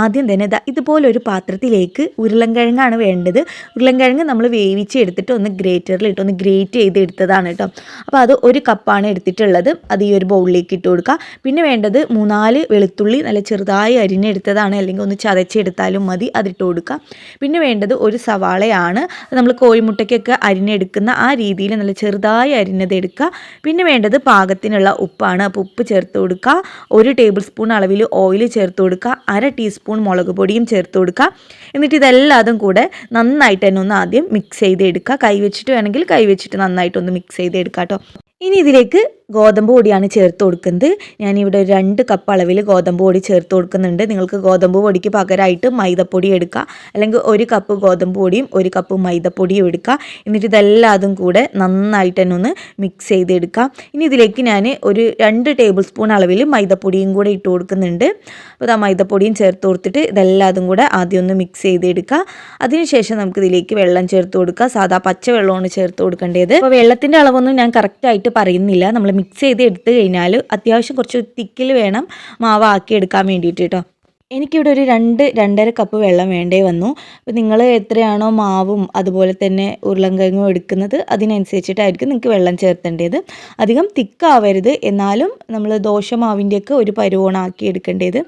ആദ്യം തന്നെ ദാ ഇതുപോലൊരു പാത്രത്തിലേക്ക് ഉരുളൻകിഴങ്ങാണ് വേണ്ടത്. ഉരുളൻകിഴങ്ങ് നമ്മൾ വേവിച്ച് എടുത്തിട്ട് ഒന്ന് ഗ്രേറ്ററിൽ ഇട്ട് ഒന്ന് ഗ്രേറ്റ് ചെയ്ത് എടുത്തതാണ് കേട്ടോ. അപ്പോൾ അത് ഒരു കപ്പാണ് എടുത്തിട്ടുള്ളത്. അത് ഈ ഒരു ബൗളിലേക്ക് ഇട്ട് കൊടുക്കുക. പിന്നെ വേണ്ടത് മൂന്നാൽ വെളുത്തുള്ളി നല്ല ചെറുതായി അരിഞ്ഞെടുത്തതാണ് അല്ലെങ്കിൽ ഒന്ന് ചതച്ചെടുത്താലും മതി. അതിട്ട് കൊടുക്കുക. പിന്നെ വേണ്ടത് ഒരു സവാളയാണ്. നമ്മൾ കോഴിമുട്ടയ്ക്കൊക്കെ അരിഞ്ഞെടുക്കുന്ന ആ രീതിയിൽ നല്ല ചെറുതായി അരിഞ്ഞത് എടുക്കുക. പിന്നെ വേണ്ടത് പാകത്തിനുള്ള ഉപ്പാണ്. അപ്പോൾ ഉപ്പ് ചേർത്ത് കൊടുക്കുക. ഒരു ടേബിൾ സ്പൂൺ അളവിൽ ഓയിൽ ചേർത്ത് കൊടുക്കുക. അര ടീസ്പൂൺ മുളക് പൊടിയും ചേർത്ത് കൊടുക്കുക. എന്നിട്ട് ഇതെല്ലാതും കൂടെ നന്നായിട്ട് തന്നെ ഒന്ന് ആദ്യം മിക്സ് ചെയ്തെടുക്കുക. കൈ വെച്ചിട്ട് വേണമെങ്കിൽ കൈ വെച്ചിട്ട് നന്നായിട്ടൊന്ന് മിക്സ് ചെയ്തെടുക്കുക കേട്ടോ. ഇനി ഇതിലേക്ക് ഗോതമ്പ് പൊടിയാണ് ചേർത്ത് കൊടുക്കുന്നത്. ഞാനിവിടെ രണ്ട് കപ്പ് അളവിൽ ഗോതമ്പ് പൊടി ചേർത്ത് കൊടുക്കുന്നുണ്ട്. നിങ്ങൾക്ക് ഗോതമ്പ് പൊടിക്ക് പകരമായിട്ട് മൈദപ്പൊടി എടുക്കുക അല്ലെങ്കിൽ ഒരു കപ്പ് ഗോതമ്പ് പൊടിയും ഒരു കപ്പ് മൈദപ്പൊടിയും എടുക്കുക എന്നിട്ട് ഇതെല്ലാതും കൂടെ നന്നായിട്ട് തന്നെ ഒന്ന് മിക്സ് ചെയ്തെടുക്കുക ഇനി ഇതിലേക്ക് ഞാൻ ഒരു രണ്ട് ടേബിൾ സ്പൂൺ അളവിൽ മൈദപ്പൊടിയും കൂടെ ഇട്ട് കൊടുക്കുന്നുണ്ട്. അപ്പോൾ ആ മൈദപ്പൊടിയും ചേർത്ത് കൊടുത്തിട്ട് ഇതെല്ലാതും കൂടെ ആദ്യം ഒന്ന് മിക്സ് ചെയ്തെടുക്കുക അതിനുശേഷം നമുക്ക് ഇതിലേക്ക് വെള്ളം ചേർത്ത് കൊടുക്കുക സാധാ പച്ച വെള്ളമാണ് ചേർത്ത് കൊടുക്കേണ്ടത്. അപ്പോൾ വെള്ളത്തിന്റെ അളവൊന്നും ഞാൻ കറക്റ്റായിട്ട് പറയുന്നില്ല. നമ്മൾ മിക്സ് ചെയ്ത് എടുത്തു കഴിഞ്ഞാൽ അത്യാവശ്യം കുറച്ച് തിക്കിൽ വേണം മാവ് ആക്കി എടുക്കാൻ വേണ്ടിയിട്ട് കേട്ടോ എനിക്കിവിടെ ഒരു രണ്ട് രണ്ടര കപ്പ് വെള്ളം വേണ്ടേ വന്നു. അപ്പോൾ നിങ്ങൾ എത്രയാണോ മാവും അതുപോലെ തന്നെ ഉരുളൻകിഴങ്ങും എടുക്കുന്നത് അതിനനുസരിച്ചിട്ടായിരിക്കും നിങ്ങൾക്ക് വെള്ളം ചേർത്തേണ്ടത്. അധികം തിക്കാവരുത് എന്നാലും നമ്മൾ ദോശമാവിന്റെയൊക്കെ ഒരു പരുവണാക്കി എടുക്കേണ്ടത്.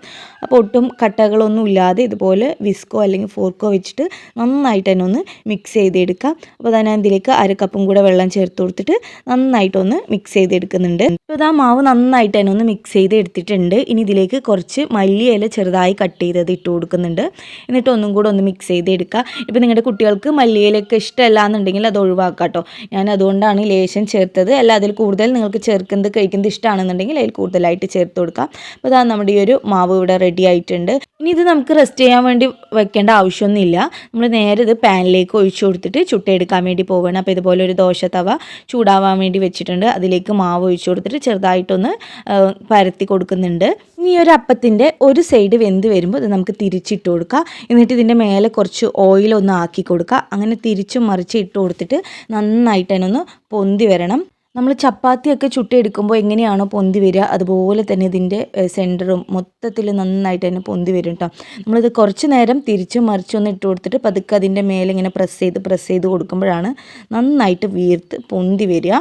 അപ്പോൾ ഒട്ടും കട്ടകളൊന്നും ഇല്ലാതെ ഇതുപോലെ വിസ്കോ അല്ലെങ്കിൽ ഫോർക്കോ വെച്ചിട്ട് നന്നായിട്ട് തന്നെ ഒന്ന് മിക്സ് ചെയ്തെടുക്കാം. അപ്പോൾ ഞാൻ ഇതിലേക്ക് അര കപ്പും കൂടെ വെള്ളം ചേർത്ത് കൊടുത്തിട്ട് നന്നായിട്ടൊന്ന് മിക്സ് ചെയ്തെടുക്കുന്നുണ്ട്. അപ്പോൾ ഇതാ മാവ് നന്നായിട്ട് തന്നെ ഒന്ന് മിക്സ് ചെയ്ത് എടുത്തിട്ടുണ്ട് ഇനി ഇതിലേക്ക് കുറച്ച് മല്ലിയില ചെറുതായി കട്ട് ചെയ്തത് ഇട്ട് കൊടുക്കുന്നുണ്ട്. എന്നിട്ട് ഒന്നും കൂടെ ഒന്ന് മിക്സ് ചെയ്തെടുക്കുക ഇപ്പോൾ നിങ്ങളുടെ കുട്ടികൾക്ക് മല്ലിയിലൊക്കെ ഇഷ്ടമല്ല എന്നുണ്ടെങ്കിൽ അത് ഒഴിവാക്കാം കേട്ടോ. ഞാൻ അതുകൊണ്ടാണ് ലേശം ചേർത്തത്. അല്ല അതിൽ കൂടുതൽ നിങ്ങൾക്ക് ചേർക്കുന്നത് കഴിക്കുന്നത് ഇഷ്ടമാണെന്നുണ്ടെങ്കിൽ അതിൽ കൂടുതലായിട്ട് ചേർത്ത് കൊടുക്കാം. അപ്പോൾ അതാ നമ്മുടെ ഈ ഒരു മാവ് ഇവിടെ റെഡി ആയിട്ടുണ്ട്. ഇനി ഇത് നമുക്ക് റെസ്റ്റ് ചെയ്യാൻ വേണ്ടി വെക്കേണ്ട ആവശ്യമൊന്നുമില്ല. നമ്മൾ നേരെ ഇത് പാനിലേക്ക് ഒഴിച്ചു കൊടുത്തിട്ട് ചുട്ടെടുക്കാൻ വേണ്ടി പോവുകയാണ്. അപ്പോൾ ഇതുപോലെ ഒരു ദോശ തവ ചൂടാവാൻ വേണ്ടി വെച്ചിട്ടുണ്ട്. അതിലേക്ക് മാവ് ഒഴിച്ചു കൊടുത്തിട്ട് ചെറുതായിട്ടൊന്ന് പരത്തി കൊടുക്കുന്നുണ്ട്. ഇനി ഒരു അപ്പത്തിന്റെ ഒരു സൈഡ് വെന്ത് വരുമ്പോൾ ഇത് നമുക്ക് തിരിച്ചിട്ട് കൊടുക്കുക എന്നിട്ട് ഇതിന്റെ മേലെ കുറച്ച് ഓയിൽ ഒന്ന് ആക്കി കൊടുക്കുക അങ്ങനെ തിരിച്ചും മറിച്ച് ഇട്ട് കൊടുത്തിട്ട് നന്നായിട്ട് അതിനൊന്ന് പൊന്തി വരണം. നമ്മൾ ചപ്പാത്തിയൊക്കെ ചുട്ടെടുക്കുമ്പോൾ എങ്ങനെയാണോ പൊന്തി വരിക അതുപോലെ തന്നെ ഇതിന്റെ സെന്ററും മൊത്തത്തിൽ നന്നായിട്ട് തന്നെ പൊന്തി വരും കേട്ടോ നമ്മളിത് കുറച്ച് നേരം തിരിച്ച് മറിച്ചൊന്ന് ഇട്ട് കൊടുത്തിട്ട് പതുക്കെ അതിന്റെ മേലെ ഇങ്ങനെ പ്രസ് ചെയ്ത് പ്രസ് ചെയ്ത് കൊടുക്കുമ്പോഴാണ് നന്നായിട്ട് വീർത്ത് പൊന്തി വരിക.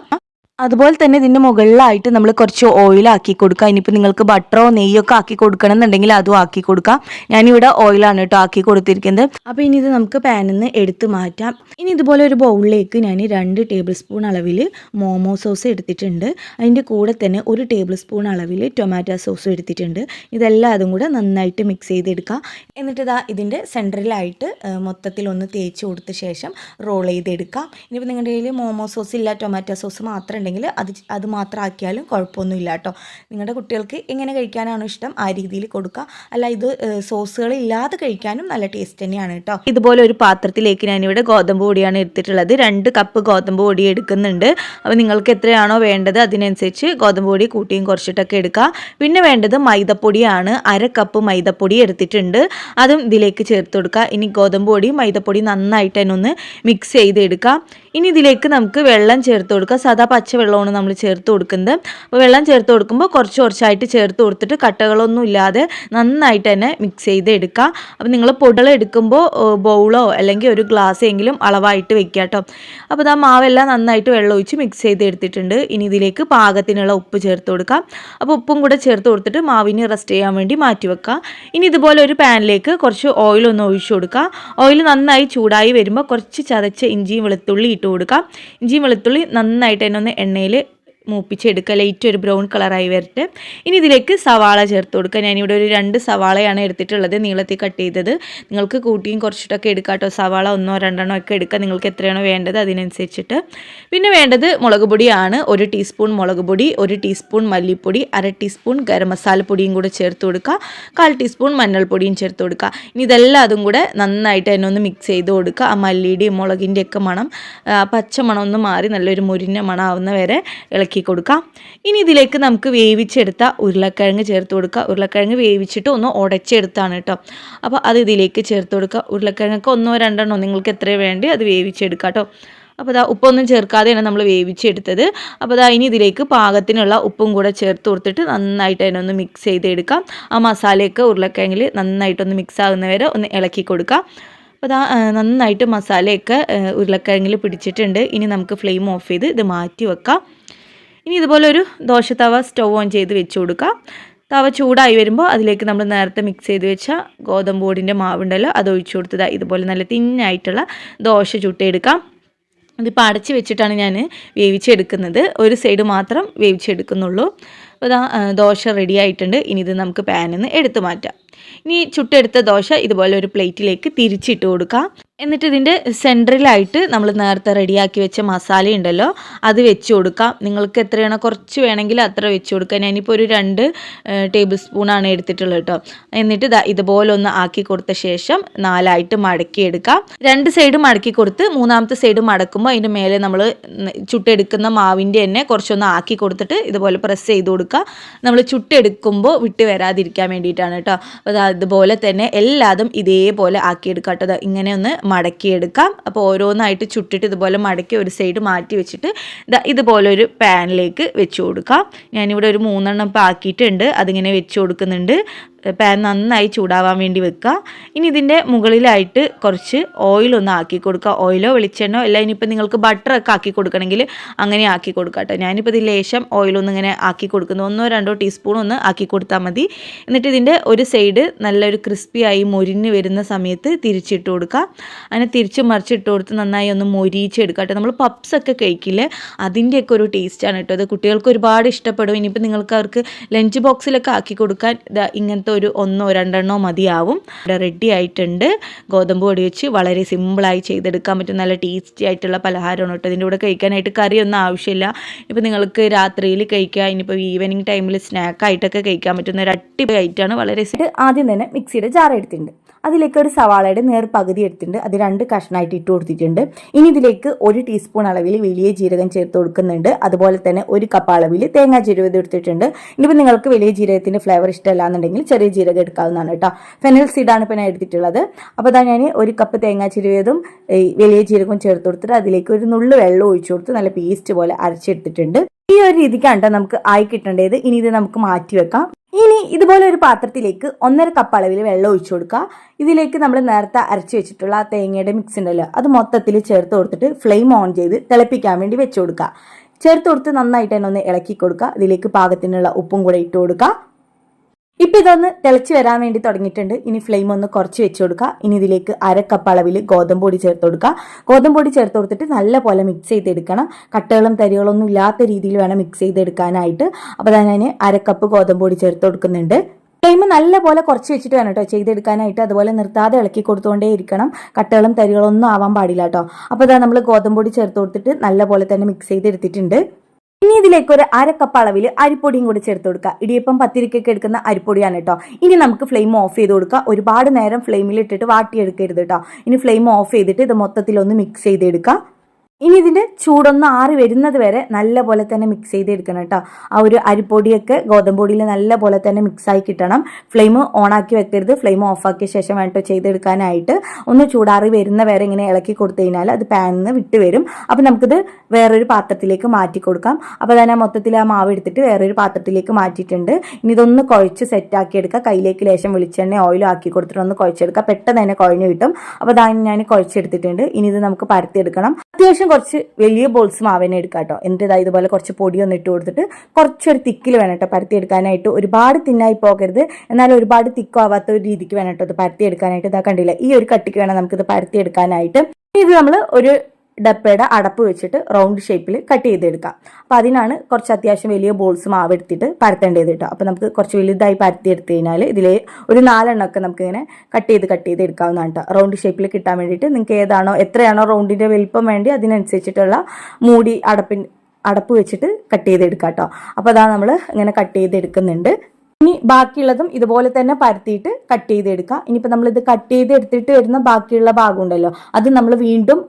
അതുപോലെ തന്നെ ഇതിന്റെ മുകളിലായിട്ട് നമ്മൾ കുറച്ച് ഓയിൽ ആക്കി കൊടുക്കുക. ഇനിയിപ്പോൾ നിങ്ങൾക്ക് ബട്ടറോ നെയ്യോ ഒക്കെ ആക്കി കൊടുക്കണം എന്നുണ്ടെങ്കിൽ അതും ആക്കി കൊടുക്കാം ഞാനിവിടെ ഓയിലാണ് കേട്ടോ ആക്കി കൊടുത്തിരിക്കുന്നത്. അപ്പോൾ ഇനി ഇത് നമുക്ക് പാനിൽ നിന്ന് എടുത്ത് മാറ്റാം. ഇനി ഇതുപോലെ ഒരു ബൗളിലേക്ക് ഞാൻ രണ്ട് ടേബിൾ സ്പൂൺ അളവിൽ മോമോ സോസ് എടുത്തിട്ടുണ്ട്. അതിന്റെ കൂടെ തന്നെ ഒരു ടേബിൾ സ്പൂൺ അളവിൽ ടൊമാറ്റോ സോസ് എടുത്തിട്ടുണ്ട്. ഇതെല്ലാം അതും കൂടെ നന്നായിട്ട് മിക്സ് ചെയ്തെടുക്കുക. എന്നിട്ട് ഇതാ ഇതിന്റെ സെന്ററിലായിട്ട് മൊത്തത്തിൽ ഒന്ന് തേച്ച് കൊടുത്ത ശേഷം റോൾ ചെയ്തെടുക്കാം ഇനിയിപ്പോൾ നിങ്ങളുടെ കയ്യിൽ മോമോ സോസ് ഇല്ല ടൊമാറ്റോ സോസ് മാത്രം ഉണ്ടെങ്കിൽ അത് അത് മാത്രമാക്കിയാലും കുഴപ്പമൊന്നുമില്ല കേട്ടോ നിങ്ങളുടെ കുട്ടികൾക്ക് എങ്ങനെ കഴിക്കാനാണോ ഇഷ്ടം ആ രീതിയിൽ കൊടുക്കുക അല്ല ഇത് സോസുകൾ ഇല്ലാതെ കഴിക്കാനും നല്ല ടേസ്റ്റ് തന്നെയാണ് കേട്ടോ. ഇതുപോലെ ഒരു പാത്രത്തിലേക്ക് ഞാനിവിടെ ഗോതമ്പ് പൊടിയാണ് എടുത്തിട്ടുള്ളത്. രണ്ട് കപ്പ് ഗോതമ്പ് പൊടി എടുക്കുന്നുണ്ട്. അപ്പോൾ നിങ്ങൾക്ക് എത്രയാണോ വേണ്ടത് അതിനനുസരിച്ച് ഗോതമ്പ് പൊടി കൂട്ടിയും കുറച്ചിട്ടൊക്കെ എടുക്കുക പിന്നെ വേണ്ടത് മൈദപ്പൊടിയാണ്. അര കപ്പ് മൈദപ്പൊടി എടുത്തിട്ടുണ്ട്. അതും ഇതിലേക്ക് ചേർത്ത് കൊടുക്കുക ഇനി ഗോതമ്പ് പൊടി മൈദപ്പൊടി നന്നായിട്ട് തന്നെ ഒന്ന് മിക്സ് ചെയ്തെടുക്കാം. ഇനി ഇതിലേക്ക് നമുക്ക് വെള്ളം ചേർത്ത് കൊടുക്കുക സാധാ പച്ച വെള്ളമാണ് നമ്മൾ ചേർത്ത് കൊടുക്കുന്നത്. അപ്പോൾ വെള്ളം ചേർത്ത് കൊടുക്കുമ്പോൾ കുറച്ച് കുറച്ചായിട്ട് ചേർത്ത് കൊടുത്തിട്ട് കട്ടകളൊന്നും ഇല്ലാതെ നന്നായിട്ട് തന്നെ മിക്സ് ചെയ്ത് എടുക്കുക. അപ്പോൾ നിങ്ങൾ പൊടികൾ എടുക്കുമ്പോൾ ബൗളോ അല്ലെങ്കിൽ ഒരു ഗ്ലാസ് എങ്കിലും അളവായിട്ട് വെക്കുക കേട്ടോ. അപ്പോൾ ആ മാവെല്ലാം നന്നായിട്ട് വെള്ളം ഒഴിച്ച് മിക്സ് ചെയ്ത് എടുത്തിട്ടുണ്ട്. ഇനി ഇതിലേക്ക് പാകത്തിനുള്ള ഉപ്പ് ചേർത്ത് കൊടുക്കാം അപ്പോൾ ഉപ്പും കൂടെ ചേർത്ത് കൊടുത്തിട്ട് മാവിന് റെസ്റ്റ് ചെയ്യാൻ വേണ്ടി മാറ്റി വെക്കുക. ഇനി ഇതുപോലെ ഒരു പാനിലേക്ക് കുറച്ച് ഓയിൽ ഒന്ന് ഒഴിച്ചു കൊടുക്കുക. ഓയിൽ നന്നായി ചൂടായി വരുമ്പോൾ കുറച്ച് ചതച്ച ഇഞ്ചിയും വെളുത്തുള്ളി ഇട്ട് കൊടുക്കാം ഇഞ്ചിയും വെളുത്തുള്ളി നന്നായിട്ട് തന്നെ ഒന്ന് എണ്ണയിൽ മൂപ്പിച്ചെടുക്കുക ലൈറ്റ് ഒരു ബ്രൗൺ കളറായി വരട്ടെ. ഇനി ഇതിലേക്ക് സവാള ചേർത്ത് കൊടുക്കുക. ഞാനിവിടെ ഒരു രണ്ട് സവാളയാണ് എടുത്തിട്ടുള്ളത് നീളത്തിൽ കട്ട് ചെയ്തത്. നിങ്ങൾക്ക് കൂട്ടിയും കുറച്ചിട്ടൊക്കെ എടുക്കാം കേട്ടോ സവാള ഒന്നോ രണ്ടെണ്ണോ ഒക്കെ എടുക്കുക. നിങ്ങൾക്ക് എത്രയാണോ വേണ്ടത് അതിനനുസരിച്ചിട്ട്. പിന്നെ വേണ്ടത് മുളക് പൊടിയാണ്. ഒരു ടീസ്പൂൺ മുളക് പൊടി ഒരു ടീസ്പൂൺ മല്ലിപ്പൊടി അര ടീസ്പൂൺ ഗരം മസാല പൊടിയും കൂടെ ചേർത്ത് കൊടുക്കുക. കാൽ ടീസ്പൂൺ മഞ്ഞൾപ്പൊടിയും ചേർത്ത് കൊടുക്കുക. ഇനി ഇതെല്ലാം അതും കൂടെ നന്നായിട്ട് തന്നെ ഒന്ന് മിക്സ് ചെയ്ത് കൊടുക്കുക. ആ മല്ലിയുടെയും മുളകിന്റെയൊക്കെ മണം പച്ച മണം ഒന്ന് മാറി നല്ലൊരു മുരിഞ്ഞ മണം ആവുന്ന വരെ കൊടുക്കാം. ഇനി ഇതിലേക്ക് നമുക്ക് വേവിച്ചെടുത്ത ഉരുളക്കിഴങ്ങ് ചേർത്ത് കൊടുക്കുക ഉരുളക്കിഴങ്ങ് വേവിച്ചിട്ട് ഒന്ന് ഉടച്ചെടുത്താണ് കേട്ടോ. അപ്പോൾ അത് ഇതിലേക്ക് ചേർത്ത് കൊടുക്കുക ഉരുളക്കിഴങ്ങൊക്കെ ഒന്നോ രണ്ടെണ്ണോ നിങ്ങൾക്ക് എത്രയോ വേണ്ടി അത് വേവിച്ചെടുക്കാം കേട്ടോ. അപ്പോൾ ഇതാ ഉപ്പൊന്നും ചേർക്കാതെയാണ് നമ്മൾ വേവിച്ചെടുത്തത്. അപ്പോൾ ഇതാ ഇനി ഇതിലേക്ക് പാകത്തിനുള്ള ഉപ്പും കൂടെ ചേർത്ത് കൊടുത്തിട്ട് നന്നായിട്ട് അതിനൊന്ന് മിക്സ് ചെയ്തെടുക്കാം. ആ മസാലയൊക്കെ ഉരുളക്കിഴങ്ങിൽ നന്നായിട്ടൊന്ന് മിക്സ് ആകുന്നവരെ ഒന്ന് ഇളക്കി കൊടുക്കാം. അപ്പോൾ ഇതാ നന്നായിട്ട് മസാലയൊക്കെ ഉരുളക്കിഴങ്ങിൽ പിടിച്ചിട്ടുണ്ട്. ഇനി നമുക്ക് ഫ്ലെയിം ഓഫ് ചെയ്ത് ഇത് മാറ്റി വെക്കാം. ഇനി ഇതുപോലെ ഒരു ദോശ തവ സ്റ്റവ് ഓൺ ചെയ്ത് വെച്ച് കൊടുക്കാം. തവ ചൂടായി വരുമ്പോൾ അതിലേക്ക് നമ്മൾ നേരത്തെ മിക്സ് ചെയ്ത് വെച്ച ഗോതമ്പ് പൊടിന്റെ മാവുണ്ടല്ലോ അത് ഒഴിച്ചു കൊടുത്തത്. ഇതുപോലെ നല്ല തിന്നായിട്ടുള്ള ദോശ ചുട്ടെടുക്കാം. ഇതിപ്പോൾ അടച്ച് വെച്ചിട്ടാണ് ഞാൻ വേവിച്ചെടുക്കുന്നത്. ഒരു സൈഡ് മാത്രം വേവിച്ചെടുക്കുന്നുള്ളൂ. അപ്പോൾ ഇതാ ദോശ റെഡി ആയിട്ടുണ്ട്. ഇനി ഇത് നമുക്ക് പാനിൽ നിന്ന് എടുത്തു മാറ്റാം. ഇനി ചുട്ടെടുത്ത ദോശ ഇതുപോലെ ഒരു പ്ലേറ്റിലേക്ക് തിരിച്ചിട്ട് കൊടുക്കാം. എന്നിട്ട് ഇതിന്റെ സെന്ററിലായിട്ട് നമ്മൾ നേരത്തെ റെഡിയാക്കി വെച്ച മസാല ഉണ്ടല്ലോ അത് വെച്ച് കൊടുക്കാം. നിങ്ങൾക്ക് എത്രയാണോ കുറച്ച് വേണമെങ്കിൽ അത്ര വെച്ച് കൊടുക്കാം. ഞാനിപ്പോൾ ഒരു രണ്ട് ടേബിൾ സ്പൂണാണ് എടുത്തിട്ടുള്ളത് കേട്ടോ എന്നിട്ട് ഇതുപോലെ ഒന്ന് ആക്കി കൊടുത്ത ശേഷം നാലായിട്ട് മടക്കിയെടുക്കാം. രണ്ട് സൈഡ് മടക്കി കൊടുത്ത് മൂന്നാമത്തെ സൈഡ് മടക്കുമ്പോൾ അതിന്റെ മേലെ നമ്മൾ ചുട്ടെടുക്കുന്ന മാവിന്റെ തന്നെ കുറച്ചൊന്ന് ആക്കി കൊടുത്തിട്ട് ഇതുപോലെ പ്രസ് ചെയ്ത് കൊടുക്കുക നമ്മൾ ചുട്ടെടുക്കുമ്പോൾ വിട്ട് വരാതിരിക്കാൻ വേണ്ടിയിട്ടാണ് കേട്ടോ. അപ്പോൾ അതുപോലെ തന്നെ എല്ലാതും ഇതേപോലെ ആക്കിയെടുക്കാം കേട്ടോ. ഇങ്ങനെ ഒന്ന് മടക്കിയെടുക്കാം. അപ്പോൾ ഓരോന്നായിട്ട് ചുട്ടിട്ട് ഇതുപോലെ മടക്കി ഒരു സൈഡ് മാറ്റി വെച്ചിട്ട് ഇതുപോലെ ഒരു പാനിലേക്ക് വെച്ച് കൊടുക്കാം. ഞാനിവിടെ ഒരു മൂന്നെണ്ണം ഇപ്പോൾ ആക്കിയിട്ടുണ്ട്. അതിങ്ങനെ വെച്ച് കൊടുക്കുന്നുണ്ട്. പാൻ നന്നായി ചൂടാവാൻ വേണ്ടി വെക്കുക. ഇനി ഇതിന്റെ മുകളിലായിട്ട് കുറച്ച് ഓയിലൊന്ന് ആക്കി കൊടുക്കുക. ഓയിലോ വെളിച്ചെണ്ണോ അല്ല ഇനിയിപ്പോൾ നിങ്ങൾക്ക് ബട്ടറൊക്കെ ആക്കി കൊടുക്കണമെങ്കിൽ അങ്ങനെ ആക്കി കൊടുക്കുക കേട്ടോ. ഞാനിപ്പോൾ ഇത് ലേശം ഓയിലൊന്നും ഇങ്ങനെ ആക്കി കൊടുക്കുന്നു. ഒന്നോ രണ്ടോ ടീസ്പൂൺ ഒന്ന് ആക്കി കൊടുത്താൽ മതി. എന്നിട്ട് ഇതിന്റെ ഒരു സൈഡ് നല്ലൊരു ക്രിസ്പിയായി മൊരിഞ്ഞ് വരുന്ന സമയത്ത് തിരിച്ചിട്ട് കൊടുക്കുക. അങ്ങനെ തിരിച്ച് മറിച്ചിട്ട് കൊടുത്ത് നന്നായി ഒന്ന് മൊരിയിച്ചെടുക്കുക കേട്ടോ. നമ്മൾ പപ്സൊക്കെ കഴിക്കില്ലേ? അതിന്റെയൊക്കെ ഒരു ടേസ്റ്റാണ് കേട്ടോ. അത് കുട്ടികൾക്ക് ഒരുപാട് ഇഷ്ടപ്പെടും. ഇനിയിപ്പോൾ നിങ്ങൾക്ക് അവർക്ക് ലഞ്ച് ബോക്സിലൊക്കെ ആക്കി കൊടുക്കാൻ ദാ ഇങ്ങനത്തെ ഒരു ഒന്നോ രണ്ടെണ്ണോ മതിയാവും. ഇവിടെ റെഡി ആയിട്ടുണ്ട്. ഗോതമ്പ് പൊടി വെച്ച് വളരെ സിമ്പിളായി ചെയ്തെടുക്കാൻ പറ്റും. നല്ല ടേസ്റ്റി ആയിട്ടുള്ള പലഹാരമാണ് കേട്ടോ. ഇതിന്റെ കൂടെ കഴിക്കാനായിട്ട് കറിയൊന്നും ആവശ്യമില്ല. ഇപ്പോൾ നിങ്ങൾക്ക് രാത്രിയിൽ കഴിക്കുക ഇനിയിപ്പോൾ ഈവനിങ് ടൈമിൽ സ്നാക്കായിട്ടൊക്കെ കഴിക്കാൻ പറ്റുന്ന ഒരു അടിപൊളി ആയിട്ടാണ് വളരെ ആദ്യം തന്നെ മിക്സിയുടെ ജാർ എടുത്തിട്ടുണ്ട്. അതിലേക്ക് ഒരു സവാളയുടെ നേർ പകുതി എടുത്തിട്ടുണ്ട്. അത് രണ്ട് കഷ്ണമായിട്ട് ഇട്ട് കൊടുത്തിട്ടുണ്ട്. ഇനി ഇതിലേക്ക് ഒരു ടീസ്പൂൺ അളവിൽ വലിയ ജീരകം ചേർത്ത് കൊടുക്കുന്നുണ്ട്. അതുപോലെ തന്നെ ഒരു കപ്പ് അളവിൽ തേങ്ങാ ജീരകം എടുത്തിട്ടുണ്ട്. ഇനിയിപ്പോൾ നിങ്ങൾക്ക് വലിയ ജീരകത്തിന്റെ ഫ്ലേവർ ഇഷ്ടമല്ല എന്നുണ്ടെങ്കിൽ ചെറിയ ജീരകം എടുക്കാവുന്നതാണ് കേട്ടോ. ഫെനൽ സീഡാണ് ഇപ്പോൾ ഞാൻ എടുത്തിട്ടുള്ളത്. അപ്പോൾ അതാ ഞാൻ ഒരു കപ്പ് തേങ്ങാ ചിരുവേതും വലിയ ജീരകവും ചേർത്ത് കൊടുത്തിട്ട് അതിലേക്ക് ഒരു നുള്ളു വെള്ളം ഒഴിച്ചു കൊടുത്ത് നല്ല പേസ്റ്റ് പോലെ അരച്ചെടുത്തിട്ടുണ്ട്. ഈ ഒരു രീതിക്കാണ് നമുക്ക് ആയി കിട്ടേണ്ടത്. ഇനി ഇത് നമുക്ക് മാറ്റി വെക്കാം. ഇനി ഇതുപോലെ ഒരു പാത്രത്തിലേക്ക് ഒന്നര കപ്പ് അളവിൽ വെള്ളം ഒഴിച്ചു കൊടുക്കുക. ഇതിലേക്ക് നമ്മൾ നേരത്തെ അരച്ച് വെച്ചിട്ടുള്ള തേങ്ങയുടെ മിക്സ് ഉണ്ടല്ലോ അത് മൊത്തത്തിൽ ചേർത്ത് കൊടുത്തിട്ട് ഫ്ലെയിം ഓൺ ചെയ്ത് തിളപ്പിക്കാൻ വേണ്ടി വെച്ചു കൊടുക്കുക. ചേർത്ത് കൊടുത്ത് നന്നായിട്ട് തന്നെ ഒന്ന് ഇളക്കി കൊടുക്കുക. ഇതിലേക്ക് പാകത്തിനുള്ള ഉപ്പും കൂടെ ഇട്ട് കൊടുക്കുക. ഇപ്പൊ ഇതൊന്ന് തിളച്ച് വരാൻ വേണ്ടി തുടങ്ങിയിട്ടുണ്ട്. ഇനി ഫ്ലെയിം ഒന്ന് കുറച്ച് വെച്ച് കൊടുക്കുക. ഇനി ഇതിലേക്ക് അര കപ്പ് അളവിൽ ഗോതമ്പ് പൊടി ചേർത്ത് കൊടുക്കുക. ഗോതമ്പ് പൊടി ചേർത്ത് കൊടുത്തിട്ട് നല്ല പോലെ മിക്സ് ചെയ്തെടുക്കണം. കട്ടകളും തരികളൊന്നും ഇല്ലാത്ത രീതിയിൽ വേണം മിക്സ് ചെയ്തെടുക്കാനായിട്ട്. അപ്പോൾ ഞാൻ അര കപ്പ് ഗോതമ്പ് പൊടി ചേർത്ത് കൊടുക്കുന്നുണ്ട്. ഫ്ലെയിം നല്ല പോലെ കുറച്ച് വെച്ചിട്ട് വേണം കേട്ടോ ചെയ്തെടുക്കാനായിട്ട്. അതുപോലെ നിർത്താതെ ഇളക്കി കൊടുത്തുകൊണ്ടേ ഇരിക്കണം. കട്ടകളും തരികളൊന്നും ആവാൻ പാടില്ല കേട്ടോ അപ്പോൾ ഇതാ നമ്മൾ ഗോതമ്പ് പൊടി ചേർത്ത് കൊടുത്തിട്ട് നല്ല പോലെ തന്നെ മിക്സ് ചെയ്തെടുത്തിട്ടുണ്ട്. ഇനി ഇതിലേക്ക് ഒരു അര കപ്പ് അളവിൽ അരിപ്പൊടിയും കൂടി ചേർത്ത് കൊടുക്കുക. ഇടിയപ്പം പത്തിരിക്കൊക്കെ എടുക്കുന്ന അരിപ്പൊടിയാണ് കേട്ടോ. ഇനി നമുക്ക് ഫ്ലെയിം ഓഫ് ചെയ്ത് കൊടുക്കുക. ഒരുപാട് നേരം ഫ്ലെയിമിൽ ഇട്ടിട്ട് വാട്ടിയെടുക്കരുത് കേട്ടോ. ഇനി ഫ്ലെയിം ഓഫ് ചെയ്തിട്ട് ഇത് മൊത്തത്തിൽ ഒന്ന് മിക്സ് ചെയ്തെടുക്കുക. ഇനി ഇതിന്റെ ചൂടൊന്ന് ആറി വരുന്നത് വരെ നല്ല പോലെ തന്നെ മിക്സ് ചെയ്തെടുക്കണം കേട്ടോ. ആ ഒരു അരിപ്പൊടിയൊക്കെ ഗോതമ്പ് പൊടിയിൽ നല്ല പോലെ തന്നെ മിക്സായി കിട്ടണം ഫ്ലെയിം ഓണാക്കി വെക്കരുത്. ഫ്ലെയിം ഓഫാക്കിയ ശേഷം വേണ്ടോ ചെയ്തെടുക്കാനായിട്ട് ഒന്ന് ചൂടാറി വരുന്ന വരെ ഇങ്ങനെ ഇളക്കി കൊടുത്തു കഴിഞ്ഞാൽ അത് പാനിൽ നിന്ന് വിട്ട് വരും. അപ്പോൾ നമുക്കിത് വേറൊരു പാത്രത്തിലേക്ക് മാറ്റി കൊടുക്കാം. അപ്പോൾ തന്നെ മൊത്തത്തിൽ ആ മാവ് എടുത്തിട്ട് വേറൊരു പാത്രത്തിലേക്ക് മാറ്റിയിട്ടുണ്ട്. ഇനി ഇതൊന്ന് കുഴച്ച് സെറ്റാക്കി എടുക്കുക കയ്യിലേക്ക് ലേശം വെളിച്ചെണ്ണ ഓയിലും ആക്കി കൊടുത്തിട്ട് ഒന്ന് കുഴച്ചെടുക്കുക പെട്ടെന്ന് തന്നെ കുഴഞ്ഞു കിട്ടും. അപ്പോൾ അതാണ് ഞാൻ കുഴച്ചെടുത്തിട്ടുണ്ട്. ഇനി ഇത് നമുക്ക് പരത്തിയെടുക്കണം. അത്യാവശ്യം കുറച്ച് വലിയ ബോൾസ് ആവേനെ എടുക്കാം കേട്ടോ എന്നിട്ട് ഇതാ ഇതുപോലെ കുറച്ച് പൊടി ഒന്ന് ഇട്ട് കൊടുത്തിട്ട് കുറച്ചൊരു തിക്കിൽ വേണം കേട്ടോ പരത്തിയെടുക്കാനായിട്ട് ഒരുപാട് തിന്നായി പോകരുത്. എന്നാൽ ഒരുപാട് തിക്കാവാത്ത ഒരു രീതിക്ക് വേണം കേട്ടോ ഇത് പരത്തിയെടുക്കാനായിട്ട് ഇതാ കണ്ടില്ല? ഈ ഒരു കട്ടിക്ക് വേണം നമുക്കിത് പരത്തിയെടുക്കാനായിട്ട് ഇത് നമ്മൾ ഒരു ഡപ്പയുടെ അടപ്പ് വെച്ചിട്ട് റൗണ്ട് ഷേപ്പിൽ കട്ട് ചെയ്തെടുക്കാം. അപ്പം അതിനാണ് കുറച്ച് അത്യാവശ്യം വലിയ ബോൾസ് മാവ് എടുത്തിട്ട് പരത്തേണ്ടത് കേട്ടോ അപ്പം നമുക്ക് കുറച്ച് വലുതായി പരത്തി എടുത്തു കഴിഞ്ഞാൽ ഇതിൽ ഒരു നാലെണ്ണമൊക്കെ നമുക്ക് ഇങ്ങനെ കട്ട് ചെയ്ത് കട്ട് ചെയ്ത് എടുക്കാവുന്നതാണ് കേട്ടോ റൗണ്ട് ഷേപ്പിൽ കിട്ടാൻ വേണ്ടിയിട്ട് നിങ്ങൾക്ക് ഏതാണോ എത്രയാണോ റൗണ്ടിന്റെ വലിപ്പം വേണ്ടി അതിനനുസരിച്ചിട്ടുള്ള മൂടി അടപ്പിൻ അടപ്പ് വെച്ചിട്ട് കട്ട് ചെയ്തെടുക്കാം കേട്ടോ അപ്പോൾ അതാ നമ്മൾ ഇങ്ങനെ കട്ട് ചെയ്തെടുക്കുന്നുണ്ട്. ഇനി ബാക്കിയുള്ളതും ഇതുപോലെ തന്നെ പരത്തിയിട്ട് കട്ട് ചെയ്തെടുക്കാം. ഇനിയിപ്പോൾ നമ്മളിത് കട്ട് ചെയ്തെടുത്തിട്ട് വരുന്ന ബാക്കിയുള്ള ഭാഗം ഉണ്ടല്ലോ അത് നമ്മൾ വീണ്ടും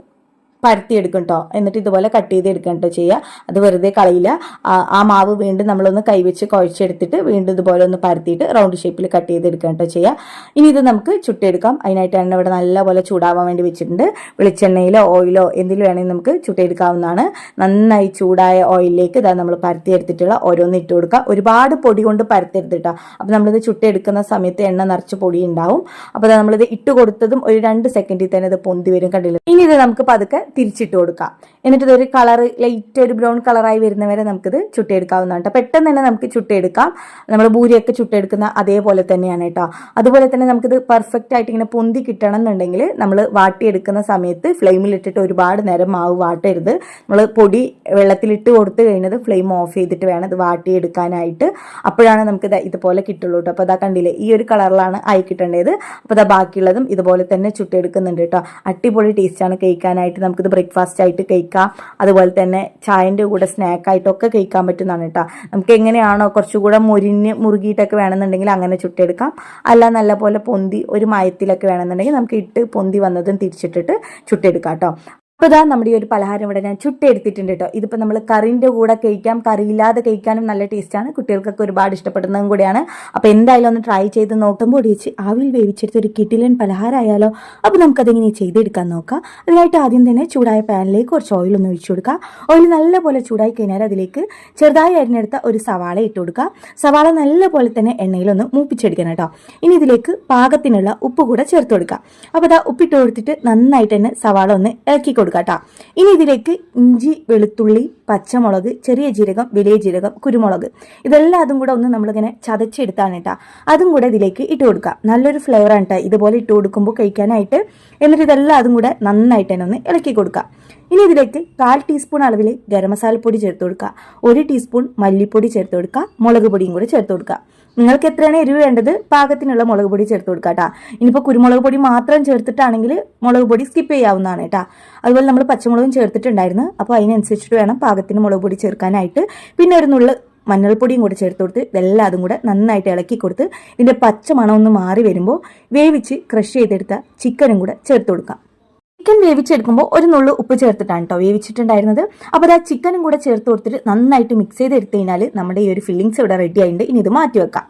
പരത്തിയെടുക്കും കേട്ടോ എന്നിട്ട് ഇതുപോലെ കട്ട് ചെയ്ത് എടുക്കണം കേട്ടോ ചെയ്യുക. അത് വെറുതെ കളയില്ല. ആ- മാവ് വീണ്ടും നമ്മളൊന്ന് കൈവച്ച് കുഴച്ചെടുത്തിട്ട് വീണ്ടും ഇതുപോലെ ഒന്ന് പരത്തിയിട്ട് റൗണ്ട് ഷേപ്പിൽ കട്ട് ചെയ്തെടുക്കണം കേട്ടോ ചെയ്യുക. ഇനി ഇത് നമുക്ക് ചുട്ടെടുക്കാം. അതിനായിട്ട് എണ്ണ ഇവിടെ നല്ലപോലെ ചൂടാവാൻ വേണ്ടി വെച്ചിട്ടുണ്ട്. വെളിച്ചെണ്ണയിലോ ഓയിലോ എന്തിൽ വേണമെങ്കിൽ നമുക്ക് ചുട്ടെടുക്കാവുന്നതാണ്. നന്നായി ചൂടായ ഓയിലിലേക്ക് ഇതാ നമ്മൾ പരത്തിയെടുത്തിട്ടുള്ള ഓരോന്ന് ഇട്ട് കൊടുക്കുക. ഒരുപാട് പൊടി കൊണ്ട് പരത്തെടുത്തിട്ടാ അപ്പം നമ്മളിത് ചുട്ടെടുക്കുന്ന സമയത്ത് എണ്ണ നിറച്ച് പൊടി ഉണ്ടാവും അപ്പോൾ നമ്മളിത് ഇട്ട് കൊടുത്തതും ഒരു രണ്ട് സെക്കൻഡിൽ തന്നെ ഇത് പൊന്തി വരും കണ്ടില്ല? ഇനി ഇത് നമുക്ക് പതുക്കെ തിരിച്ചിട്ട് കൊടുക്കാം. എന്നിട്ട് ഇതൊരു കളർ ലൈറ്റ് ഒരു ബ്രൗൺ കളറായി വരുന്ന വരെ നമുക്കിത് ചുട്ടിയെടുക്കാവുന്നതാണ് കേട്ടോ. പെട്ടെന്ന് തന്നെ നമുക്ക് ചുട്ടിയെടുക്കാം. നമ്മൾ ഭൂരിയൊക്കെ ചുട്ടെടുക്കുന്ന അതേപോലെ തന്നെയാണ് കേട്ടോ. അതുപോലെ തന്നെ നമുക്കിത് പെർഫെക്റ്റ് ആയിട്ട് ഇങ്ങനെ പൊന്തി കിട്ടണം എന്നുണ്ടെങ്കിൽ നമ്മൾ വാട്ടിയെടുക്കുന്ന സമയത്ത് ഫ്ലെയിമിലിട്ടിട്ട് ഒരുപാട് നേരം മാവ് വാട്ടരുത്. നമ്മൾ പൊടി വെള്ളത്തിലിട്ട് കൊടുത്തു കഴിഞ്ഞത് ഫ്ലെയിം ഓഫ് ചെയ്തിട്ട് വേണം ഇത് വാട്ടിയെടുക്കാനായിട്ട്. അപ്പോഴാണ് നമുക്ക് ഇതുപോലെ കിട്ടുള്ളൂ കേട്ടോ. അപ്പോൾ അതാ കണ്ടില്ലേ ഈ ഒരു കളറിലാണ് ആയി കിട്ടേണ്ടത്. അപ്പോൾ അതാ ബാക്കിയുള്ളതും ഇതുപോലെ തന്നെ ചുട്ടെടുക്കുന്നുണ്ട് കേട്ടോ. അടിപൊളി ടേസ്റ്റാണ് കഴിക്കാനായിട്ട് നമുക്കിത് ബ്രേക്ക്ഫാസ്റ്റ് ആയിട്ട് കഴിക്കാം. അതുപോലെ തന്നെ ചായന്റെ കൂടെ സ്നാക്കായിട്ടൊക്കെ കഴിക്കാൻ പറ്റുന്നതാണ് കേട്ടോ നമുക്ക് എങ്ങനെയാണോ കുറച്ചുകൂടെ മുരിഞ്ഞ് മുറുകിയിട്ടൊക്കെ വേണമെന്നുണ്ടെങ്കിൽ അങ്ങനെ ചുട്ടെടുക്കാം. അല്ല നല്ല പോലെ പൊന്തി ഒരു മയത്തിലൊക്കെ വേണമെന്നുണ്ടെങ്കിൽ നമുക്ക് ഇട്ട് പൊന്തി വന്നതും തിരിച്ചിട്ടിട്ട് ചുട്ടെടുക്കാം കേട്ടോ അപ്പോൾ ഇതാ നമ്മുടെ ഈ ഒരു പലഹാരം ഇവിടെ ഞാൻ ചുട്ടെടുത്തിട്ടുണ്ട് കേട്ടോ ഇതിപ്പോൾ നമ്മൾ കറിന്റെ കൂടെ കഴിക്കാം കറിയില്ലാതെ കഴിക്കാനും നല്ല ടേസ്റ്റാണ് കുട്ടികൾക്കൊക്കെ ഒരുപാട് ഇഷ്ടപ്പെടുന്നതും കൂടിയാണ്. അപ്പോൾ എന്തായാലും ഒന്ന് ട്രൈ ചെയ്ത് നോക്കുമ്പോൾ ഒടിച്ച് ആവിൽ വേവിച്ചെടുത്ത് ഒരു കിട്ടിലൻ പലഹാരമായാലോ അപ്പോൾ നമുക്കതിങ്ങനെ ചെയ്തെടുക്കാൻ നോക്കാം. അതിനായിട്ട് ആദ്യം തന്നെ ചൂടായ പാനിലേക്ക് കുറച്ച് ഓയിൽ ഒന്ന് ഒഴിച്ചു കൊടുക്കുക ഓയിൽ നല്ലപോലെ ചൂടായി കഴിഞ്ഞാൽ അതിലേക്ക് ചെറുതായി അരിഞ്ഞെടുത്ത ഒരു സവാള ഇട്ട് കൊടുക്കുക സവാള നല്ലപോലെ തന്നെ എണ്ണയിലൊന്ന് മൂപ്പിച്ചെടുക്കണം കേട്ടോ ഇനി ഇതിലേക്ക് പാകത്തിനുള്ള ഉപ്പ് കൂടെ ചേർത്ത് കൊടുക്കുക അപ്പോൾ അതാ ഉപ്പിട്ട് കൊടുത്തിട്ട് നന്നായിട്ട് തന്നെ സവാള ഒന്ന് ഇളക്കി കൊടുക്കുക കേട്ടോ ഇനി ഇതിലേക്ക് ഇഞ്ചി വെളുത്തുള്ളി പച്ചമുളക് ചെറിയ ജീരകം വലിയ ജീരകം കുരുമുളക്. ഇതെല്ലാം അതും കൂടെ ഒന്ന് നമ്മളിങ്ങനെ ചതച്ചെടുത്താണ് കേട്ടോ. അതും കൂടെ ഇതിലേക്ക് ഇട്ട് കൊടുക്കുക നല്ലൊരു ഫ്ലേവറാണ് കേട്ടോ. ഇതുപോലെ ഇട്ട് കൊടുക്കുമ്പോൾ കഴിക്കാനായിട്ട്. എന്നിട്ട് ഇതെല്ലാം അതും കൂടെ നന്നായിട്ട് തന്നെ ഒന്ന് ഇളക്കി കൊടുക്കുക ഇനി ഇതിലേക്ക് കാൽ ടീസ്പൂൺ അളവിൽ ഗരം മസാലപ്പൊടി ചേർത്ത് കൊടുക്കുക ഒരു ടീസ്പൂൺ മല്ലിപ്പൊടി ചേർത്ത് കൊടുക്കുക മുളക് പൊടിയും കൂടെ ചേർത്ത് കൊടുക്കുക നിങ്ങൾക്ക് എത്രയാണ് എരിവ് വേണ്ടത്? പാകത്തിനുള്ള മുളക് പൊടി ചേർത്ത് കൊടുക്കുക കേട്ടോ ഇനിയിപ്പോൾ കുരുമുളക് പൊടി മാത്രം ചേർത്തിട്ടാണെങ്കിൽ മുളക് പൊടി സ്കിപ്പ് ചെയ്യാവുന്നതാണ് കേട്ടോ അതുപോലെ നമ്മൾ പച്ചമുളകും ചേർത്തിട്ടുണ്ടായിരുന്നു. അപ്പോൾ അതിനനുസരിച്ചിട്ട് വേണം പാകത്തിന് മുളക് പൊടി ചേർക്കാനായിട്ട്. പിന്നെ ഒരു നുള്ളു മഞ്ഞൾപ്പൊടിയും കൂടെ ചേർത്ത് കൊടുത്ത് ഇതെല്ലാം അതും കൂടെ നന്നായിട്ട് ഇളക്കി കൊടുത്ത് ഇതിന്റെ പച്ച മണം ഒന്ന് മാറി വരുമ്പോൾ വേവിച്ച് ക്രഷ് ചെയ്തെടുത്ത ചിക്കനും കൂടെ ചേർത്ത് കൊടുക്കാം. ചിക്കൻ വേവിച്ചെടുക്കുമ്പോൾ ഒരു നുള്ളു ഉപ്പ് ചേർത്തിട്ടാണ് കേട്ടോ വേവിച്ചിട്ടുണ്ടായിരുന്നത്. അപ്പോൾ ആ ചിക്കനും കൂടെ ചേർത്ത് കൊടുത്തിട്ട് നന്നായിട്ട് മിക്സ് ചെയ്ത് എടുത്തു കഴിഞ്ഞാൽ നമ്മുടെ ഈ ഒരു ഫില്ലിങ്സ് ഇവിടെ റെഡി ആയിട്ടുണ്ട് ഇനി ഇത് മാറ്റി വെക്കാം.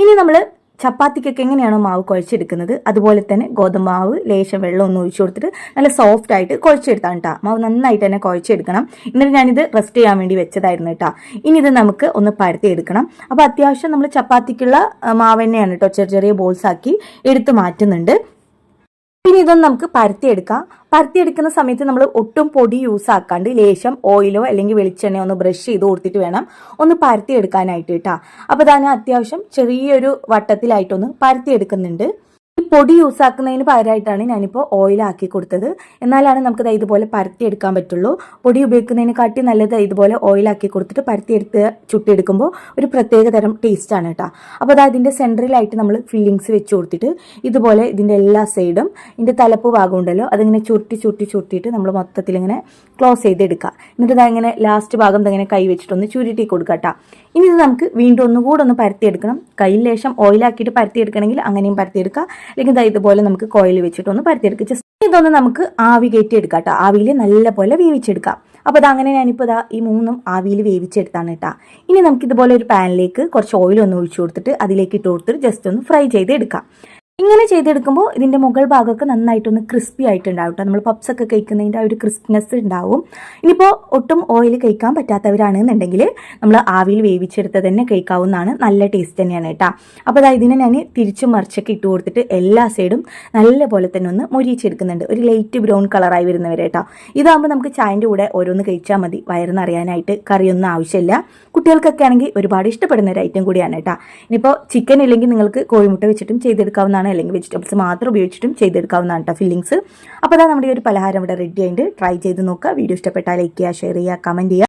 ഇനി നമ്മൾ ചപ്പാത്തിക്കൊക്കെ എങ്ങനെയാണോ മാവ് കുഴച്ചെടുക്കുന്നത്? അതുപോലെ തന്നെ ഗോതമ്പ് മാവ് ലേശം വെള്ളം ഒന്ന് ഒഴിച്ചു കൊടുത്തിട്ട് നല്ല സോഫ്റ്റ് ആയിട്ട് കുഴച്ചെടുത്താണ് കേട്ടോ മാവ് നന്നായിട്ട് തന്നെ കുഴച്ചെടുക്കണം. എന്നിട്ട് ഞാനിത് റെസ്റ്റ് ചെയ്യാൻ വേണ്ടി വെച്ചതായിരുന്നു കേട്ടോ ഇനി ഇത് നമുക്ക് ഒന്ന് പരത്തിയെടുക്കണം. അപ്പോൾ അത്യാവശ്യം നമ്മൾ ചപ്പാത്തിക്കുള്ള മാവ് തന്നെയാണ് കേട്ടോ ചെറിയ ചെറിയ ബോൾസ് ആക്കി എടുത്ത് മാറ്റുന്നുണ്ട്. ഇനി ഇതൊന്ന് നമുക്ക് പരത്തിയെടുക്കാം. പരത്തിയെടുക്കുന്ന സമയത്ത് നമ്മൾ ഒട്ടും പൊടി യൂസ് ആക്കാണ്ട് ലേശം ഓയിലോ അല്ലെങ്കിൽ വെളിച്ചെണ്ണയോ ഒന്ന് ബ്രഷ് ചെയ്ത് കൊടുത്തിട്ട് വേണം ഒന്ന് പരത്തിയെടുക്കാനായിട്ട് കേട്ടോ അപ്പോൾ ഞാൻ അത്യാവശ്യം ചെറിയൊരു വട്ടത്തിലായിട്ടൊന്ന് പരത്തിയെടുക്കുന്നുണ്ട്. പൊടി യൂസ് ആക്കുന്നതിന് പകരമായിട്ടാണ് ഞാനിപ്പോൾ ഓയിലാക്കി കൊടുത്തത്. എന്നാലാണ് നമുക്കത് ഇതുപോലെ പരത്തിയെടുക്കാൻ പറ്റുള്ളൂ. പൊടി ഉപയോഗിക്കുന്നതിനെക്കാട്ടി നല്ലത് ഇതുപോലെ ഓയിലാക്കി കൊടുത്തിട്ട് പരത്തിയെടുത്ത് ചുട്ടിയെടുക്കുമ്പോൾ ഒരു പ്രത്യേക തരം ടേസ്റ്റാണ് കേട്ടോ അപ്പോൾ അത് അതിന്റെ സെന്ററിലായിട്ട് നമ്മൾ ഫില്ലിങ്സ് വെച്ച് കൊടുത്തിട്ട് ഇതുപോലെ ഇതിന്റെ എല്ലാ സൈഡും ഇതിന്റെ തലപ്പ് ഭാഗം ഉണ്ടല്ലോ അതിങ്ങനെ ചുരുട്ടി ചുരുട്ടി ചുരുട്ടിയിട്ട് നമ്മൾ മൊത്തത്തിൽ ഇങ്ങനെ ക്ലോസ് ചെയ്തെടുക്കുക എന്നിട്ട് ഇതങ്ങനെ ലാസ്റ്റ് ഭാഗം ഇതങ്ങനെ കൈ വെച്ചിട്ടൊന്ന് ചുരുട്ടി കൊടുക്കുക കേട്ടോ ഇനി ഇത് നമുക്ക് വീണ്ടും ഒന്നുകൂടെ ഒന്ന് പരത്തിയെടുക്കണം. കയ്യിൽ ലേശം ഓയിലാക്കിയിട്ട് പരത്തിയെടുക്കണമെങ്കിൽ അങ്ങനെയും പരത്തിയെടുക്കുക അല്ലെങ്കിൽ ദാ ഇതുപോലെ നമുക്ക് കോയിൽ വെച്ചിട്ട് ഒന്ന് പരത്തിയെടുക്കുക ജസ്റ്റ് ഇതൊന്ന് നമുക്ക് ആവി കയറ്റി എടുക്കാം കേട്ടോ ആവിയിൽ നല്ലപോലെ വേവിച്ചെടുക്കാം. അപ്പോൾ അത് അങ്ങനെ ഞാനിപ്പോൾ ഇതാ ഈ മൂന്നും ആവിയിൽ വേവിച്ചെടുത്താണ് കേട്ടോ. ഇനി നമുക്ക് ഇതുപോലെ ഒരു പാനിലേക്ക് കുറച്ച് ഓയിൽ ഒന്ന് ഒഴിച്ചു കൊടുത്തിട്ട് അതിലേക്ക് ഇട്ട് കൊടുത്തിട്ട് ജസ്റ്റ് ഒന്ന് ഫ്രൈ ചെയ്ത് എടുക്കാം ഇങ്ങനെ ചെയ്തെടുക്കുമ്പോൾ ഇതിന്റെ മുകൾ ഭാഗമൊക്കെ നന്നായിട്ടൊന്ന് ക്രിസ്പി ആയിട്ടുണ്ടാവും കേട്ടോ നമ്മൾ പപ്സൊക്കെ കഴിക്കുന്നതിന്റെ ആ ഒരു ക്രിസ്പിനെസ് ഉണ്ടാവും. ഇനിയിപ്പോൾ ഒട്ടും ഓയിൽ കഴിക്കാൻ പറ്റാത്തവരാണെന്നുണ്ടെങ്കിൽ നമ്മൾ ആവിയിൽ വേവിച്ചെടുത്ത് തന്നെ കഴിക്കാവുന്നതാണ്. നല്ല ടേസ്റ്റ് തന്നെയാണ് കേട്ടോ. അപ്പോൾ അതായത് ഇതിനെ ഞാൻ തിരിച്ചു മറിച്ചൊക്കെ ഇട്ട് കൊടുത്തിട്ട് എല്ലാ സൈഡും നല്ല പോലെ തന്നെ ഒന്ന് മൊരിയിച്ചെടുക്കുന്നുണ്ട്. ഒരു ലൈറ്റ് ബ്രൗൺ കളറായി വരുന്നവരെ കേട്ടോ. ഇതാകുമ്പോൾ നമുക്ക് ചായന്റെ കൂടെ ഓരോന്ന് കഴിച്ചാൽ മതി. വയറിനറിയാനായിട്ട് കറിയൊന്നും ആവശ്യമില്ല. കുട്ടികൾക്കൊക്കെ ആണെങ്കിൽ ഒരുപാട് ഇഷ്ടപ്പെടുന്ന ഒരു ഐറ്റം കൂടിയാണ് കേട്ടോ. ഇനിയിപ്പോൾ ചിക്കൻ ഇല്ലെങ്കിൽ നിങ്ങൾക്ക് കോഴിമുട്ട വെച്ചിട്ടും ചെയ്തെടുക്കാവുന്നതാണ് അല്ലെങ്കിൽ വെജിറ്റബിൾസ് മാത്രം ഉപയോഗിച്ചിട്ടും ചെയ്തെടുക്കാവുന്നതാണ് കേട്ടോ ഫില്ലിങ്സ് അപ്പോൾ അതാ നമ്മുടെ ഈ ഒരു പലഹാരം ഇവിടെ റെഡി ആയിട്ട് ട്രൈ ചെയ്ത് നോക്കുക. വീഡിയോ ഇഷ്ടപ്പെട്ടാൽ ലൈക്ക് ചെയ്യുക ഷെയർ ചെയ്യുക കമന്റ് ചെയ്യുക.